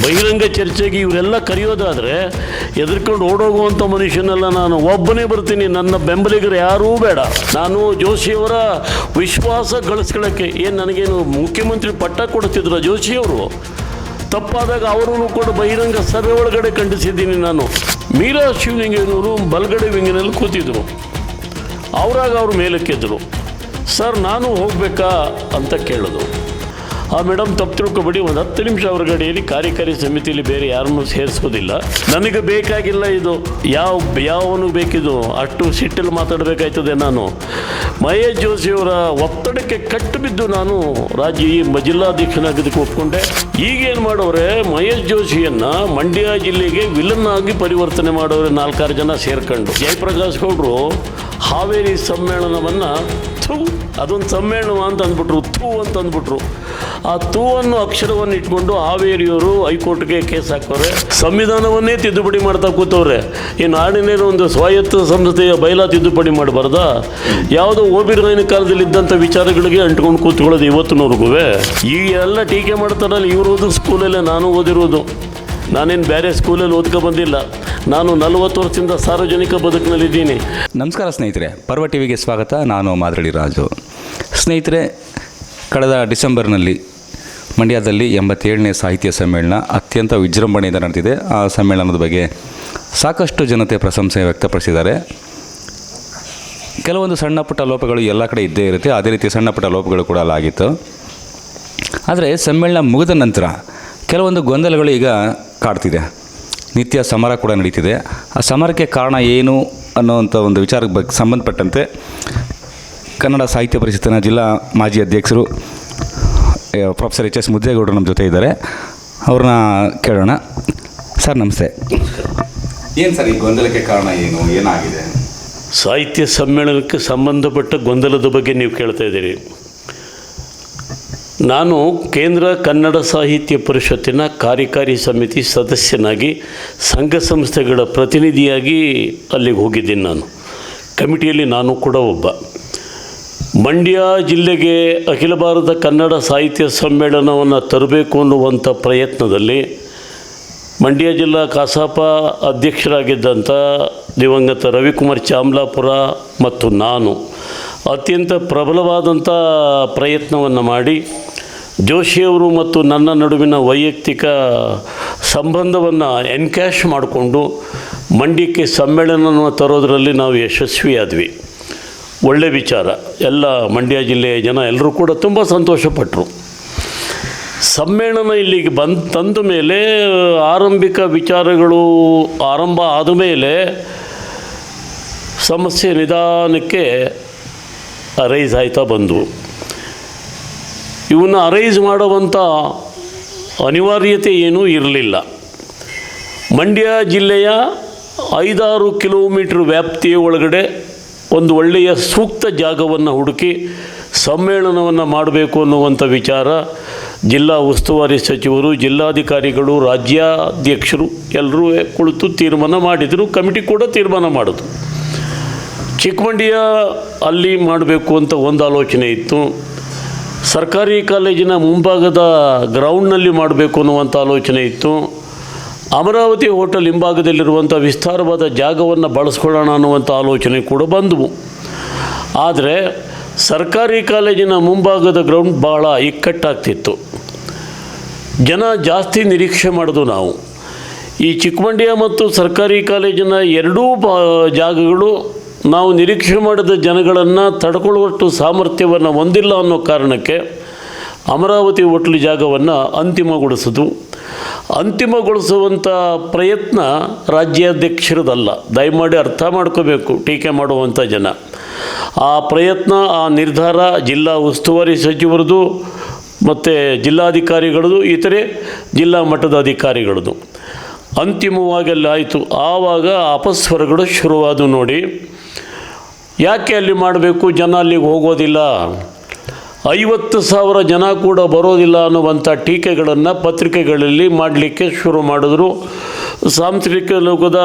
ಬಹಿರಂಗ ಚರ್ಚೆಗೆ ಇವರೆಲ್ಲ ಕರೆಯೋದಾದರೆ ಎದುರ್ಕೊಂಡು ಓಡೋಗುವಂಥ ಮನುಷ್ಯನೆಲ್ಲ ನಾನು. ಒಬ್ಬನೇ ಬರ್ತೀನಿ. ನನ್ನ ಬೆಂಬಲಿಗರು ಯಾರೂ ಬೇಡ. ನಾನು ಜೋಶಿಯವರ ವಿಶ್ವಾಸ ಗಳಿಸ್ಕೊಳ್ಳೋಕ್ಕೆ ಏನು ನನಗೇನು ಮುಖ್ಯಮಂತ್ರಿ ಪಟ್ಟ ಕೊಡ್ತಿದ್ರು ಜೋಶಿಯವರು? ತಪ್ಪಾದಾಗ ಅವರೂ ಕೂಡ ಬಹಿರಂಗ ಸಭೆ ಒಳಗಡೆ ಖಂಡಿಸಿದ್ದೀನಿ ನಾನು. ಮೀರಾ ಶಿವಲಿಂಗನವರು ಬಲಗಡೆ ವಿಂಗಿನಲ್ಲಿ ಕೂತಿದ್ರು. ಅವರಾಗ ಅವರು ಮೇಲಕ್ಕೆದ್ರು. ಸರ್, ನಾನು ಹೋಗಬೇಕಾ ಅಂತ ಕೇಳೋದು ಆ ಮೇಡಮ್ ತಪ್ಪು ತಿಳ್ಕೊಬೇಡಿ, ಒಂದು ಹತ್ತು ನಿಮಿಷ ಹೊರಗಡೆಯಲ್ಲಿ ಕಾರ್ಯಕಾರಿ ಸಮಿತಿಯಲ್ಲಿ ಬೇರೆ ಯಾರನ್ನೂ ಸೇರಿಸೋದಿಲ್ಲ. ನನಗೆ ಬೇಕಾಗಿಲ್ಲ ಇದು. ಯಾವ, ಯಾವನು ಬೇಕಿದು? ಅಷ್ಟು ಸಿಟ್ಟಲ್ಲಿ ಮಾತಾಡಬೇಕಾಯ್ತದೆ ನಾನು. ಮಹೇಶ್ ಜೋಶಿಯವರ ಒತ್ತಡಕ್ಕೆ ಕಟ್ಟು ಬಿದ್ದು ನಾನು ರಾಜ್ಯ ಈ ಜಿಲ್ಲಾಧ್ಯಕ್ಷನಾಗೋದಕ್ಕೆ ಒಪ್ಕೊಂಡೆ. ಈಗೇನು ಮಾಡೋರೆ, ಮಹೇಶ್ ಜೋಶಿಯನ್ನು ಮಂಡ್ಯ ಜಿಲ್ಲೆಗೆ ವಿಲನ್ ಆಗಿ ಪರಿವರ್ತನೆ ಮಾಡೋರೆ ನಾಲ್ಕಾರು ಜನ ಸೇರ್ಕೊಂಡು. ಜಯಪ್ರಕಾಶ್ ಗೌಡರು ಹಾವೇರಿ ಸಮ್ಮೇಳನವನ್ನು ಥೂ, ಅದೊಂದು ಸಮ್ಮೇಳನ ಅಂತ ಅಂದ್ಬಿಟ್ರು ಥೂ ಅಂತ ಅಂದ್ಬಿಟ್ರು ಆ ಅನ್ನೋ ಅಕ್ಷರವನ್ನು ಇಟ್ಕೊಂಡು ಹಾವೇರಿಯವರು ಹೈಕೋರ್ಟ್ಗೆ ಕೇಸ್ ಹಾಕೋರೆ ಸಂವಿಧಾನವನ್ನೇ ತಿದ್ದುಪಡಿ ಮಾಡ್ತಾ ಕೂತವ್ರೆ. ಈ ನಾಡಿನೇನು ಒಂದು ಸ್ವಾಯತ್ತ ಸಂಸ್ಥೆಯ ಬೈಲಾ ತಿದ್ದುಪಡಿ ಮಾಡಬಾರ್ದಾ? ಯಾವುದೋ ಓಬಿರಾಯನ ಕಾಲದಲ್ಲಿ ಇದ್ದಂಥ ವಿಚಾರಗಳಿಗೆ ಅಂಟ್ಕೊಂಡು ಕೂತ್ಕೊಳ್ಳೋದು ಇವತ್ತಿನವರೆಗೂ. ಈ ಎಲ್ಲ ಟೀಕೆ ಮಾಡ್ತಾರಲ್ಲ ಇವರು ಸ್ಕೂಲಲ್ಲೇ ನಾನು ಓದಿರೋದು. ನಾನೇನು ಬೇರೆ ಸ್ಕೂಲಲ್ಲಿ ಓದ್ಕೊ ಬಂದಿಲ್ಲ. ನಾನು ನಲವತ್ತು ವರ್ಷದಿಂದ ಸಾರ್ವಜನಿಕ ಬದುಕಿನಲ್ಲಿದ್ದೀನಿ. ನಮಸ್ಕಾರ ಸ್ನೇಹಿತರೆ. ಪರ್ವ ಟಿವಿಗೆ ಸ್ವಾಗತ. ನಾನು ಮಾದರಳಿ ರಾಜು. ಸ್ನೇಹಿತರೆ, ಕಳೆದ ಡಿಸೆಂಬರ್ನಲ್ಲಿ ಮಂಡ್ಯದಲ್ಲಿ ಎಂಬತ್ತೇಳನೇ ಸಾಹಿತ್ಯ ಸಮ್ಮೇಳನ ಅತ್ಯಂತ ವಿಜೃಂಭಣೆಯಿಂದ ನಡೆದಿದೆ. ಆ ಸಮ್ಮೇಳನದ ಬಗ್ಗೆ ಸಾಕಷ್ಟು ಜನತೆ ಪ್ರಶಂಸೆ ವ್ಯಕ್ತಪಡಿಸಿದ್ದಾರೆ. ಕೆಲವೊಂದು ಸಣ್ಣ ಪುಟ್ಟ ಲೋಪಗಳು ಎಲ್ಲ ಕಡೆ ಇದ್ದೇ ಇರುತ್ತೆ. ಅದೇ ರೀತಿ ಸಣ್ಣ ಪುಟ್ಟ ಲೋಪಗಳು ಕೂಡ ಅಲ್ಲಾಗಿತ್ತು ಆದರೆ ಸಮ್ಮೇಳನ ಮುಗಿದ ನಂತರ ಕೆಲವೊಂದು ಗೊಂದಲಗಳು ಈಗ ಕಾಡ್ತಿದೆ. ನಿತ್ಯ ಸಮರ ಕೂಡ ನಡೀತಿದೆ. ಆ ಸಮರಕ್ಕೆ ಕಾರಣ ಏನು ಅನ್ನೋವಂಥ ಒಂದು ವಿಚಾರಕ್ಕೆ ಬಗ್ಗೆ ಸಂಬಂಧಪಟ್ಟಂತೆ ಕನ್ನಡ ಸಾಹಿತ್ಯ ಪರಿಷತ್ತಿನ ಜಿಲ್ಲಾ ಮಾಜಿ ಅಧ್ಯಕ್ಷರು ಪ್ರೊಫೆಸರ್ ಎಚ್ ಎಸ್ ಮುದ್ದೇಗೌಡರು ನಮ್ಮ ಜೊತೆ ಇದ್ದಾರೆ. ಅವ್ರನ್ನ ಕೇಳೋಣ. ಸರ್ ನಮಸ್ತೆ. ಏನು ಸರ್ ಈ ಗೊಂದಲಕ್ಕೆ ಕಾರಣ ಏನು? ಏನಾಗಿದೆ? ಸಾಹಿತ್ಯ ಸಮ್ಮೇಳನಕ್ಕೆ ಸಂಬಂಧಪಟ್ಟ ಗೊಂದಲದ ಬಗ್ಗೆ ನೀವು ಕೇಳ್ತಾ ಇದ್ದೀರಿ. ನಾನು ಕೇಂದ್ರ ಕನ್ನಡ ಸಾಹಿತ್ಯ ಪರಿಷತ್ತಿನ ಕಾರ್ಯಕಾರಿ ಸಮಿತಿ ಸದಸ್ಯನಾಗಿ ಸಂಘ ಸಂಸ್ಥೆಗಳ ಪ್ರತಿನಿಧಿಯಾಗಿ ಅಲ್ಲಿಗೆ ಹೋಗಿದ್ದೀನಿ ನಾನು. ಕಮಿಟಿಯಲ್ಲಿ ನಾನು ಕೂಡ ಒಬ್ಬ. ಮಂಡ್ಯ ಜಿಲ್ಲೆಗೆ ಅಖಿಲ ಭಾರತ ಕನ್ನಡ ಸಾಹಿತ್ಯ ಸಮ್ಮೇಳನವನ್ನು ತರಬೇಕು ಅನ್ನುವಂಥ ಪ್ರಯತ್ನದಲ್ಲಿ ಮಂಡ್ಯ ಜಿಲ್ಲಾ ಕಸಾಪ ಅಧ್ಯಕ್ಷರಾಗಿದ್ದಂಥ ದಿವಂಗತ ರವಿಕುಮಾರ್ ಚಾಮ್ಲಾಪುರ ಮತ್ತು ನಾನು ಅತ್ಯಂತ ಪ್ರಬಲವಾದಂಥ ಪ್ರಯತ್ನವನ್ನು ಮಾಡಿ ಜೋಶಿಯವರು ಮತ್ತು ನನ್ನ ನಡುವಿನ ವೈಯಕ್ತಿಕ ಸಂಬಂಧವನ್ನು ಎನ್ಕ್ಯಾಶ್ ಮಾಡಿಕೊಂಡು ಮಂಡ್ಯಕ್ಕೆ ಸಮ್ಮೇಳನವನ್ನು ತರೋದರಲ್ಲಿ ನಾವು ಯಶಸ್ವಿಯಾದ್ವಿ. ಒಳ್ಳೆ ವಿಚಾರ. ಎಲ್ಲ ಮಂಡ್ಯ ಜಿಲ್ಲೆಯ ಜನ ಎಲ್ಲರೂ ಕೂಡ ತುಂಬ ಸಂತೋಷಪಟ್ಟರು ಸಮ್ಮೇಳನ ಇಲ್ಲಿಗೆ ಬಂದು, ತಂದ ಮೇಲೆ, ಆರಂಭಿಕ ವಿಚಾರಗಳು ಆರಂಭ ಆದ ಮೇಲೆ ಸಮಸ್ಯೆ ನಿಧಾನಕ್ಕೆ ಅರೈಸ್ ಆಯ್ತಾ ಬಂದವು. ಇವನ್ನ ಅರೈಸ್ ಮಾಡುವಂಥ ಅನಿವಾರ್ಯತೆ ಏನೂ ಇರಲಿಲ್ಲ. ಮಂಡ್ಯ ಜಿಲ್ಲೆಯ ಐದಾರು ಕಿಲೋಮೀಟ್ರ್ ವ್ಯಾಪ್ತಿಯ ಒಳಗಡೆ ಒಂದು ಒಳ್ಳೆಯ ಸೂಕ್ತ ಜಾಗವನ್ನು ಹುಡುಕಿ ಸಮ್ಮೇಳನವನ್ನು ಮಾಡಬೇಕು ಅನ್ನುವಂಥ ವಿಚಾರ ಜಿಲ್ಲಾ ಉಸ್ತುವಾರಿ ಸಚಿವರು, ಜಿಲ್ಲಾಧಿಕಾರಿಗಳು, ರಾಜ್ಯಾಧ್ಯಕ್ಷರು ಎಲ್ಲರೂ ಕುಳಿತು ತೀರ್ಮಾನ ಮಾಡಿದರು, ಕಮಿಟಿ ಕೂಡ ತೀರ್ಮಾನ ಮಾಡಿದ್ರು ಚಿಕ್ಕಮಂಡಿಯ ಅಲ್ಲಿ ಮಾಡಬೇಕು ಅಂತ ಒಂದು ಆಲೋಚನೆ ಇತ್ತು. ಸರ್ಕಾರಿ ಕಾಲೇಜಿನ ಮುಂಭಾಗದ ಗ್ರೌಂಡ್ನಲ್ಲಿ ಮಾಡಬೇಕು ಅನ್ನುವಂಥ ಆಲೋಚನೆ ಇತ್ತು. ಅಮರಾವತಿ ಹೋಟೆಲ್ ಹಿಂಭಾಗದಲ್ಲಿರುವಂಥ ವಿಸ್ತಾರವಾದ ಜಾಗವನ್ನು ಬಳಸ್ಕೊಳ್ಳೋಣ ಅನ್ನುವಂಥ ಆಲೋಚನೆ ಕೂಡ ಬಂದವು. ಆದರೆ ಸರ್ಕಾರಿ ಕಾಲೇಜಿನ ಮುಂಭಾಗದ ಗ್ರೌಂಡ್ ಭಾಳ ಇಕ್ಕಟ್ಟಾಗ್ತಿತ್ತು. ಜನ ಜಾಸ್ತಿ ನಿರೀಕ್ಷೆ ಮಾಡೋದು ನಾವು. ಈ ಚಿಕ್ಕಮಂಡ್ಯ ಮತ್ತು ಸರ್ಕಾರಿ ಕಾಲೇಜಿನ ಎರಡೂ ಜಾಗಗಳು ನಾವು ನಿರೀಕ್ಷೆ ಮಾಡಿದ ಜನಗಳನ್ನು ತಡ್ಕೊಳ್ಳುವಷ್ಟು ಸಾಮರ್ಥ್ಯವನ್ನು ಹೊಂದಿಲ್ಲ ಅನ್ನೋ ಕಾರಣಕ್ಕೆ ಅಮರಾವತಿ ಹೋಟ್ಲು ಜಾಗವನ್ನು ಅಂತಿಮಗೊಳಿಸಿತು ಅಂತಿಮಗೊಳಿಸುವಂಥ ಪ್ರಯತ್ನ ರಾಜ್ಯಾಧ್ಯಕ್ಷರದಲ್ಲ. ದಯಮಾಡಿ ಅರ್ಥ ಮಾಡ್ಕೋಬೇಕು, ಟೀಕೆ ಮಾಡುವಂಥ ಜನ. ಆ ಪ್ರಯತ್ನ, ಆ ನಿರ್ಧಾರ ಜಿಲ್ಲಾ ಉಸ್ತುವಾರಿ ಸಚಿವರದು ಮತ್ತು ಜಿಲ್ಲಾಧಿಕಾರಿಗಳದು, ಇತರೆ ಜಿಲ್ಲಾ ಮಟ್ಟದ ಅಧಿಕಾರಿಗಳದು. ಅಂತಿಮವಾಗಿ ಅಲ್ಲಿ ಆಯಿತು. ಆವಾಗ ಅಪಸ್ವರಗಳು ಶುರುವಾದವು ನೋಡಿ. ಯಾಕೆ ಅಲ್ಲಿ ಮಾಡಬೇಕು? ಜನ ಅಲ್ಲಿಗೆ ಹೋಗೋದಿಲ್ಲ. ಐವತ್ತು ಸಾವಿರ ಜನ ಕೂಡ ಬರೋದಿಲ್ಲ ಅನ್ನುವಂಥ ಟೀಕೆಗಳನ್ನು ಪತ್ರಿಕೆಗಳಲ್ಲಿ ಮಾಡಲಿಕ್ಕೆ ಶುರು ಮಾಡಿದ್ರು. ಸಾಂಸ್ಕೃತಿಕ ಲೋಕದ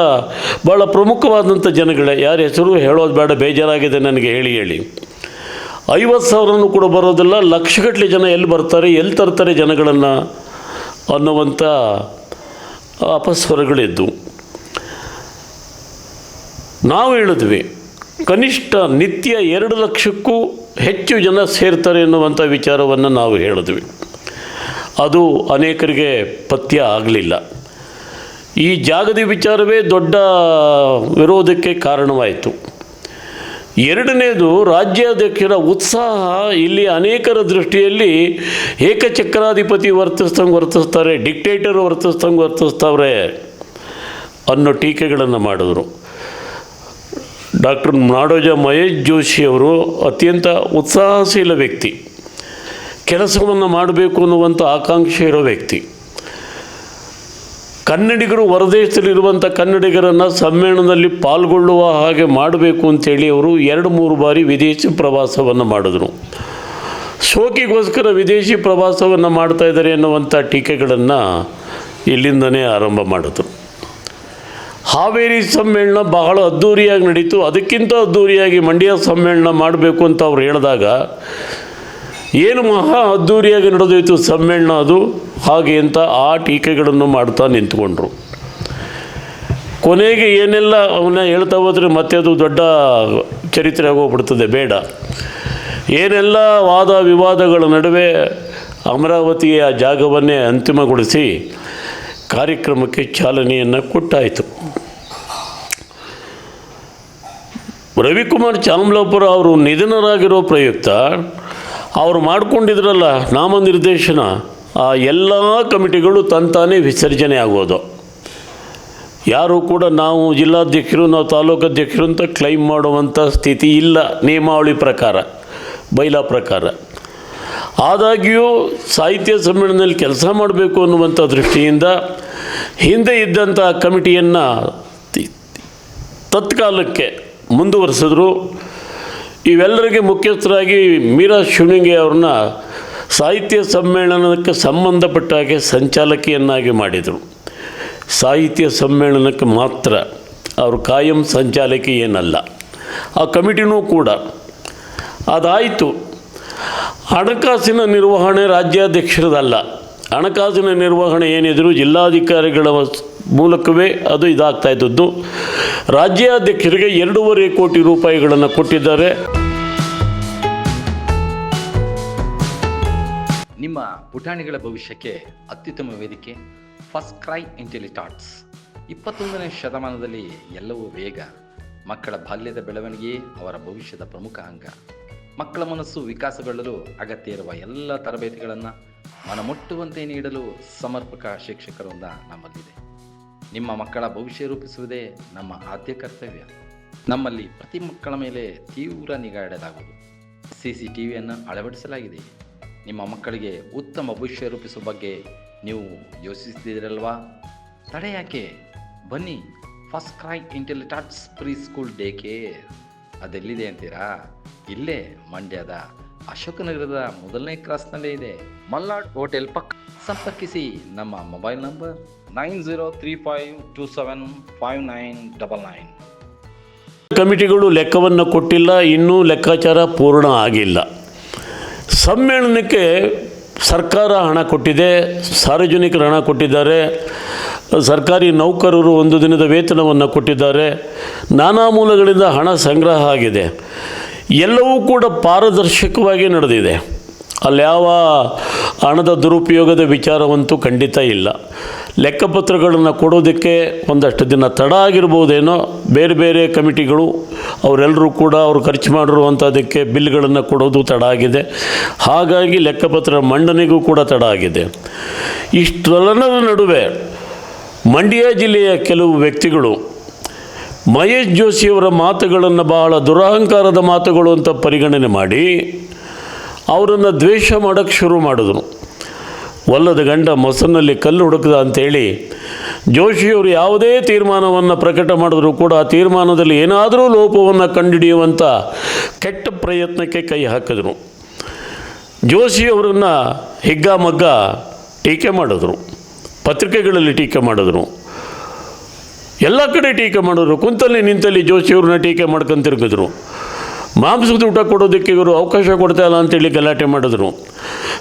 ಭಾಳ ಪ್ರಮುಖವಾದಂಥ ಜನಗಳೇ. ಯಾರ ಹೆಸರು ಹೇಳೋದು ಬೇಡ, ಬೇಜಾರಾಗಿದೆ ನನಗೆ, ಹೇಳಿ ಹೇಳಿ. ಐವತ್ತು ಸಾವಿರನೂ ಕೂಡ ಬರೋದಿಲ್ಲ. ಲಕ್ಷಗಟ್ಟಲೆ ಜನ ಎಲ್ಲಿ ಬರ್ತಾರೆ ಎಲ್ಲಿ ತರ್ತಾರೆ ಜನಗಳನ್ನು ಅನ್ನುವಂಥ ಅಪಸ್ವರಗಳಿದ್ದು. ನಾವು ಹೇಳಿದ್ವಿ ಕನಿಷ್ಠ ನಿತ್ಯ ಎರಡು ಲಕ್ಷಕ್ಕೂ ಹೆಚ್ಚು ಜನ ಸೇರ್ತಾರೆ ಎನ್ನುವಂಥ ವಿಚಾರವನ್ನು ನಾವು ಹೇಳಿದ್ವಿ. ಅದು ಅನೇಕರಿಗೆ ಪಥ್ಯ ಆಗಲಿಲ್ಲ. ಈ ಜಾಗದ ವಿಚಾರವೇ ದೊಡ್ಡ ವಿರೋಧಕ್ಕೆ ಕಾರಣವಾಯಿತು. ಎರಡನೇದು ರಾಜ್ಯಾಧ್ಯಕ್ಷರ ಉತ್ಸಾಹ ಇಲ್ಲಿ ಅನೇಕರ ದೃಷ್ಟಿಯಲ್ಲಿ ಏಕಚಕ್ರಾಧಿಪತಿ ವರ್ತಿಸ್ದಂಗೆ ವರ್ತಿಸ್ತಾರೆ, ಡಿಕ್ಟೇಟರ್ ವರ್ತಿಸ್ದಂಗೆ ವರ್ತಿಸ್ತಾವ್ರೆ ಅನ್ನೋ ಟೀಕೆಗಳನ್ನು ಮಾಡಿದ್ರು. ಡಾಕ್ಟರ್ ನಾಡೋಜ ಮಹೇಶ್ ಜೋಶಿ ಅವರು ಅತ್ಯಂತ ಉತ್ಸಾಹಶೀಲ ವ್ಯಕ್ತಿ. ಕೆಲಸವನ್ನು ಮಾಡಬೇಕು ಅನ್ನುವಂಥ ಆಕಾಂಕ್ಷೆ ಇರೋ ವ್ಯಕ್ತಿ. ಕನ್ನಡಿಗರು ಹೊರದೇಶದಲ್ಲಿರುವಂಥ ಕನ್ನಡಿಗರನ್ನು ಸಮ್ಮೇಳನದಲ್ಲಿ ಪಾಲ್ಗೊಳ್ಳುವ ಹಾಗೆ ಮಾಡಬೇಕು ಅಂತೇಳಿ ಅವರು ಎರಡು ಮೂರು ಬಾರಿ ವಿದೇಶಿ ಪ್ರವಾಸವನ್ನು ಮಾಡಿದ್ರು. ಶೋಕಿಗೋಸ್ಕರ ವಿದೇಶಿ ಪ್ರವಾಸವನ್ನು ಮಾಡ್ತಾ ಇದ್ದಾರೆ ಎನ್ನುವಂಥ ಟೀಕೆಗಳನ್ನು ಇಲ್ಲಿಂದನೇ ಆರಂಭ ಮಾಡಿದ್ರು. ಹಾವೇರಿ ಸಮ್ಮೇಳನ ಬಹಳ ಅದ್ಧೂರಿಯಾಗಿ ನಡೀತು. ಅದಕ್ಕಿಂತ ಅದ್ದೂರಿಯಾಗಿ ಮಂಡ್ಯ ಸಮ್ಮೇಳನ ಮಾಡಬೇಕು ಅಂತ ಅವ್ರು ಹೇಳಿದಾಗ, ಏನು ಮಹಾ ಅದ್ಧೂರಿಯಾಗಿ ನಡೆದೋಯ್ತು ಸಮ್ಮೇಳನ ಅದು? ಹಾಗೆ ಅಂತ ಆ ಟೀಕೆಗಳನ್ನು ಮಾಡ್ತಾ ನಿಂತ್ಕೊಂಡ್ರು. ಕೊನೆಗೆ ಏನೆಲ್ಲ ಅವನ್ನ ಹೇಳ್ತಾ ಹೋದರೆ ಮತ್ತೆ ಅದು ದೊಡ್ಡ ಚರಿತ್ರೆ ಆಗೋಗ್ಬಿಡ್ತದೆ, ಬೇಡ. ಏನೆಲ್ಲ ವಾದ ವಿವಾದಗಳ ನಡುವೆ ಅಮರಾವತಿಯ ಜಾಗವನ್ನೇ ಅಂತಿಮಗೊಳಿಸಿ ಕಾರ್ಯಕ್ರಮಕ್ಕೆ ಚಾಲನೆಯನ್ನು ಕೊಟ್ಟಾಯಿತು. ರವಿಕುಮಾರ್ ಚಾಮಲಾಪುರ ಅವರು ನಿಧನರಾಗಿರೋ ಪ್ರಯುಕ್ತ ಅವರು ಮಾಡ್ಕೊಂಡಿದ್ರಲ್ಲ ನಾಮನಿರ್ದೇಶನ, ಆ ಎಲ್ಲ ಕಮಿಟಿಗಳು ತಂತಾನೇ ವಿಸರ್ಜನೆ ಆಗೋದು. ಯಾರು ಕೂಡ ನಾವು ಜಿಲ್ಲಾಧ್ಯಕ್ಷರು, ನಾವು ತಾಲೂಕು ಅಧ್ಯಕ್ಷರು ಅಂತ ಕ್ಲೈಮ್ ಮಾಡುವಂಥ ಸ್ಥಿತಿ ಇಲ್ಲ, ನಿಯಮಾವಳಿ ಪ್ರಕಾರ, ಬೈಲಾ ಪ್ರಕಾರ. ಆದಾಗ್ಯೂ ಸಾಹಿತ್ಯ ಸಮ್ಮೇಳನದಲ್ಲಿ ಕೆಲಸ ಮಾಡಬೇಕು ಅನ್ನುವಂಥ ದೃಷ್ಟಿಯಿಂದ ಹಿಂದೆ ಇದ್ದಂಥ ಕಮಿಟಿಯನ್ನು ತತ್ಕಾಲಕ್ಕೆ ಮುಂದುವರೆಸಿದ್ರು. ಇವೆಲ್ಲರಿಗೆ ಮುಖ್ಯಸ್ಥರಾಗಿ ಮೀರಾ ಶಿವಲಿಂಗಿ ಅವ್ರನ್ನ ಸಾಹಿತ್ಯ ಸಮ್ಮೇಳನಕ್ಕೆ ಸಂಬಂಧಪಟ್ಟ ಹಾಗೆ ಸಂಚಾಲಕಿಯನ್ನಾಗಿ ಮಾಡಿದರು. ಸಾಹಿತ್ಯ ಸಮ್ಮೇಳನಕ್ಕೆ ಮಾತ್ರ ಅವರು ಕಾಯಂ ಸಂಚಾಲಕಿ ಏನಲ್ಲ. ಆ ಕಮಿಟಿನೂ ಕೂಡ. ಅದಾಯಿತು. ಹಣಕಾಸಿನ ನಿರ್ವಹಣೆ ರಾಜ್ಯಾಧ್ಯಕ್ಷರದಲ್ಲ. ಹಣಕಾಸಿನ ನಿರ್ವಹಣೆ ಏನಿದ್ರು ಜಿಲ್ಲಾಧಿಕಾರಿಗಳ ಮೂಲಕವೇ ಅದು ಇದಾಗ್ತಾ ಇದ್ದದ್ದು. ರಾಜ್ಯಾಧ್ಯಕ್ಷರಿಗೆ ಎರಡೂವರೆ ಕೋಟಿ ರೂಪಾಯಿಗಳನ್ನು ಕೊಟ್ಟಿದ್ದಾರೆ. ನಿಮ್ಮ ಪುಟಾಣಿಗಳ ಭವಿಷ್ಯಕ್ಕೆ ಅತ್ಯುತ್ತಮ ವೇದಿಕೆ ಫಸ್ಟ್ ಕ್ರೈ ಇಂಟೆಲಿಟಾಟ್ಸ್ ಇಪ್ಪತ್ತೊಂದನೇ ಶತಮಾನದಲ್ಲಿ ಎಲ್ಲವೂ ವೇಗ, ಮಕ್ಕಳ ಬಾಲ್ಯದ ಬೆಳವಣಿಗೆ ಅವರ ಭವಿಷ್ಯದ ಪ್ರಮುಖ ಅಂಗ. ಮಕ್ಕಳ ಮನಸ್ಸು ವಿಕಾಸಗೊಳ್ಳಲು ಅಗತ್ಯ ಇರುವ ಎಲ್ಲ ತರಬೇತಿಗಳನ್ನು ಮನಮುಟ್ಟುವಂತೆ ನೀಡಲು ಸಮರ್ಪಕ ಶಿಕ್ಷಕರೊಂದ ನಮ್ಮಲ್ಲಿದೆ. ನಿಮ್ಮ ಮಕ್ಕಳ ಭವಿಷ್ಯ ರೂಪಿಸುವುದೇ ನಮ್ಮ ಆದ್ಯ ಕರ್ತವ್ಯ. ನಮ್ಮಲ್ಲಿ ಪ್ರತಿ ಮಕ್ಕಳ ಮೇಲೆ ತೀವ್ರ ನಿಗಾ ಇಡಲಾಗುವುದು. ಸಿ ಸಿ ಟಿ ವಿಯನ್ನು ಅಳವಡಿಸಲಾಗಿದೆ. ನಿಮ್ಮ ಮಕ್ಕಳಿಗೆ ಉತ್ತಮ ಭವಿಷ್ಯ ರೂಪಿಸುವ ಬಗ್ಗೆ ನೀವು ಯೋಚಿಸುತ್ತಿದ್ದೀರಲ್ವಾ ತಡೆ ಯಾಕೆ? ಬನ್ನಿ, first cry Intellitots preschool day care. ಅದೆಲ್ಲಿದೆ ಅಂತೀರಾ? ಇಲ್ಲೇ, ಮಂಡ್ಯದ ಅಶೋಕನಗರದ ಮೊದಲನೇ ಕ್ರಾಸ್ನಲ್ಲೇ ಇದೆ. ಮಲ್ನಾಡ್ ಹೋಟೆಲ್ ಪಕ್ಕ. ಸಂಪರ್ಕಿಸಿ ನಮ್ಮ mobile number nine zero three five two seven five nine double nine. ಕಮಿಟಿಗಳು ಲೆಕ್ಕವನ್ನು ಕೊಟ್ಟಿಲ್ಲ, ಇನ್ನೂ ಲೆಕ್ಕಾಚಾರ ಪೂರ್ಣ ಆಗಿಲ್ಲ. ಸಮ್ಮೇಳನಕ್ಕೆ ಸರ್ಕಾರ ಹಣ ಕೊಟ್ಟಿದೆ, ಸಾರ್ವಜನಿಕರು ಹಣ ಕೊಟ್ಟಿದ್ದಾರೆ, ಸರ್ಕಾರಿ ನೌಕರರು ಒಂದು ದಿನದ ವೇತನವನ್ನು ಕೊಟ್ಟಿದ್ದಾರೆ, ನಾನಾ ಮೂಲಗಳಿಂದ ಹಣ ಸಂಗ್ರಹ ಆಗಿದೆ. ಎಲ್ಲವೂ ಕೂಡ ಪಾರದರ್ಶಕವಾಗಿ ನಡೆದಿದೆ. ಅಲ್ಲಿ ಯಾವ ಹಣದ ದುರುಪಯೋಗದ ವಿಚಾರವಂತೂ ಖಂಡಿತ ಇಲ್ಲ. ಲೆಕ್ಕಪತ್ರಗಳನ್ನು ಕೊಡೋದಕ್ಕೆ ಒಂದಷ್ಟು ದಿನ ತಡ ಆಗಿರ್ಬೋದೇನೋ ಬೇರೆ ಬೇರೆ ಕಮಿಟಿಗಳು ಅವರೆಲ್ಲರೂ ಕೂಡ ಅವರು ಖರ್ಚು ಮಾಡಿರುವಂಥದ್ದಕ್ಕೆ ಬಿಲ್ಗಳನ್ನು ಕೊಡೋದು ತಡ ಆಗಿದೆ. ಹಾಗಾಗಿ ಲೆಕ್ಕಪತ್ರ ಮಂಡನೆಗೂ ಕೂಡ ತಡ ಆಗಿದೆ. ಇಷ್ಟೆಲ್ಲರ ನಡುವೆ ಮಂಡ್ಯ ಜಿಲ್ಲೆಯ ಕೆಲವು ವ್ಯಕ್ತಿಗಳು ಮಹೇಶ್ ಜೋಶಿಯವರ ಮಾತುಗಳನ್ನು ಬಹಳ ದುರಹಂಕಾರದ ಮಾತುಗಳು ಅಂತ ಪರಿಗಣನೆ ಮಾಡಿ ಅವರನ್ನು ದ್ವೇಷ ಮಾಡೋಕ್ಕೆ ಶುರು ಮಾಡಿದ್ರು. ಒಲ್ಲದ ಗಂಡ ಮೊಸರಿನಲ್ಲಿ ಕಲ್ಲು ಹುಡುಕದ ಅಂತೇಳಿ ಜೋಶಿಯವರು ಯಾವುದೇ ತೀರ್ಮಾನವನ್ನು ಪ್ರಕಟ ಮಾಡಿದ್ರು ಕೂಡ ಆ ತೀರ್ಮಾನದಲ್ಲಿ ಏನಾದರೂ ಲೋಪವನ್ನು ಕಂಡುಹಿಡಿಯುವಂಥ ಕೆಟ್ಟ ಪ್ರಯತ್ನಕ್ಕೆ ಕೈ ಹಾಕಿದ್ರು. ಜೋಶಿಯವರನ್ನು ಹಿಗ್ಗಾಮಗ್ಗ ಟೀಕೆ ಮಾಡಿದ್ರು. ಪತ್ರಿಕೆಗಳಲ್ಲಿ ಟೀಕೆ ಮಾಡಿದ್ರು. ಎಲ್ಲ ಕಡೆ ಟೀಕೆ ಮಾಡಿದ್ರು ಕುಂತಲ್ಲಿ ನಿಂತಲ್ಲಿ ಜೋಶಿಯವ್ರನ್ನ ಟೀಕೆ ಮಾಡ್ಕೊಂಡು ತಿರುಗಿದ್ರು ಮಾಂಸದ ಊಟ ಕೊಡೋದಕ್ಕೆ ಇವರು ಅವಕಾಶ ಕೊಡ್ತಾ ಇಲ್ಲ ಅಂತೇಳಿ ಗಲಾಟೆ ಮಾಡಿದ್ರು.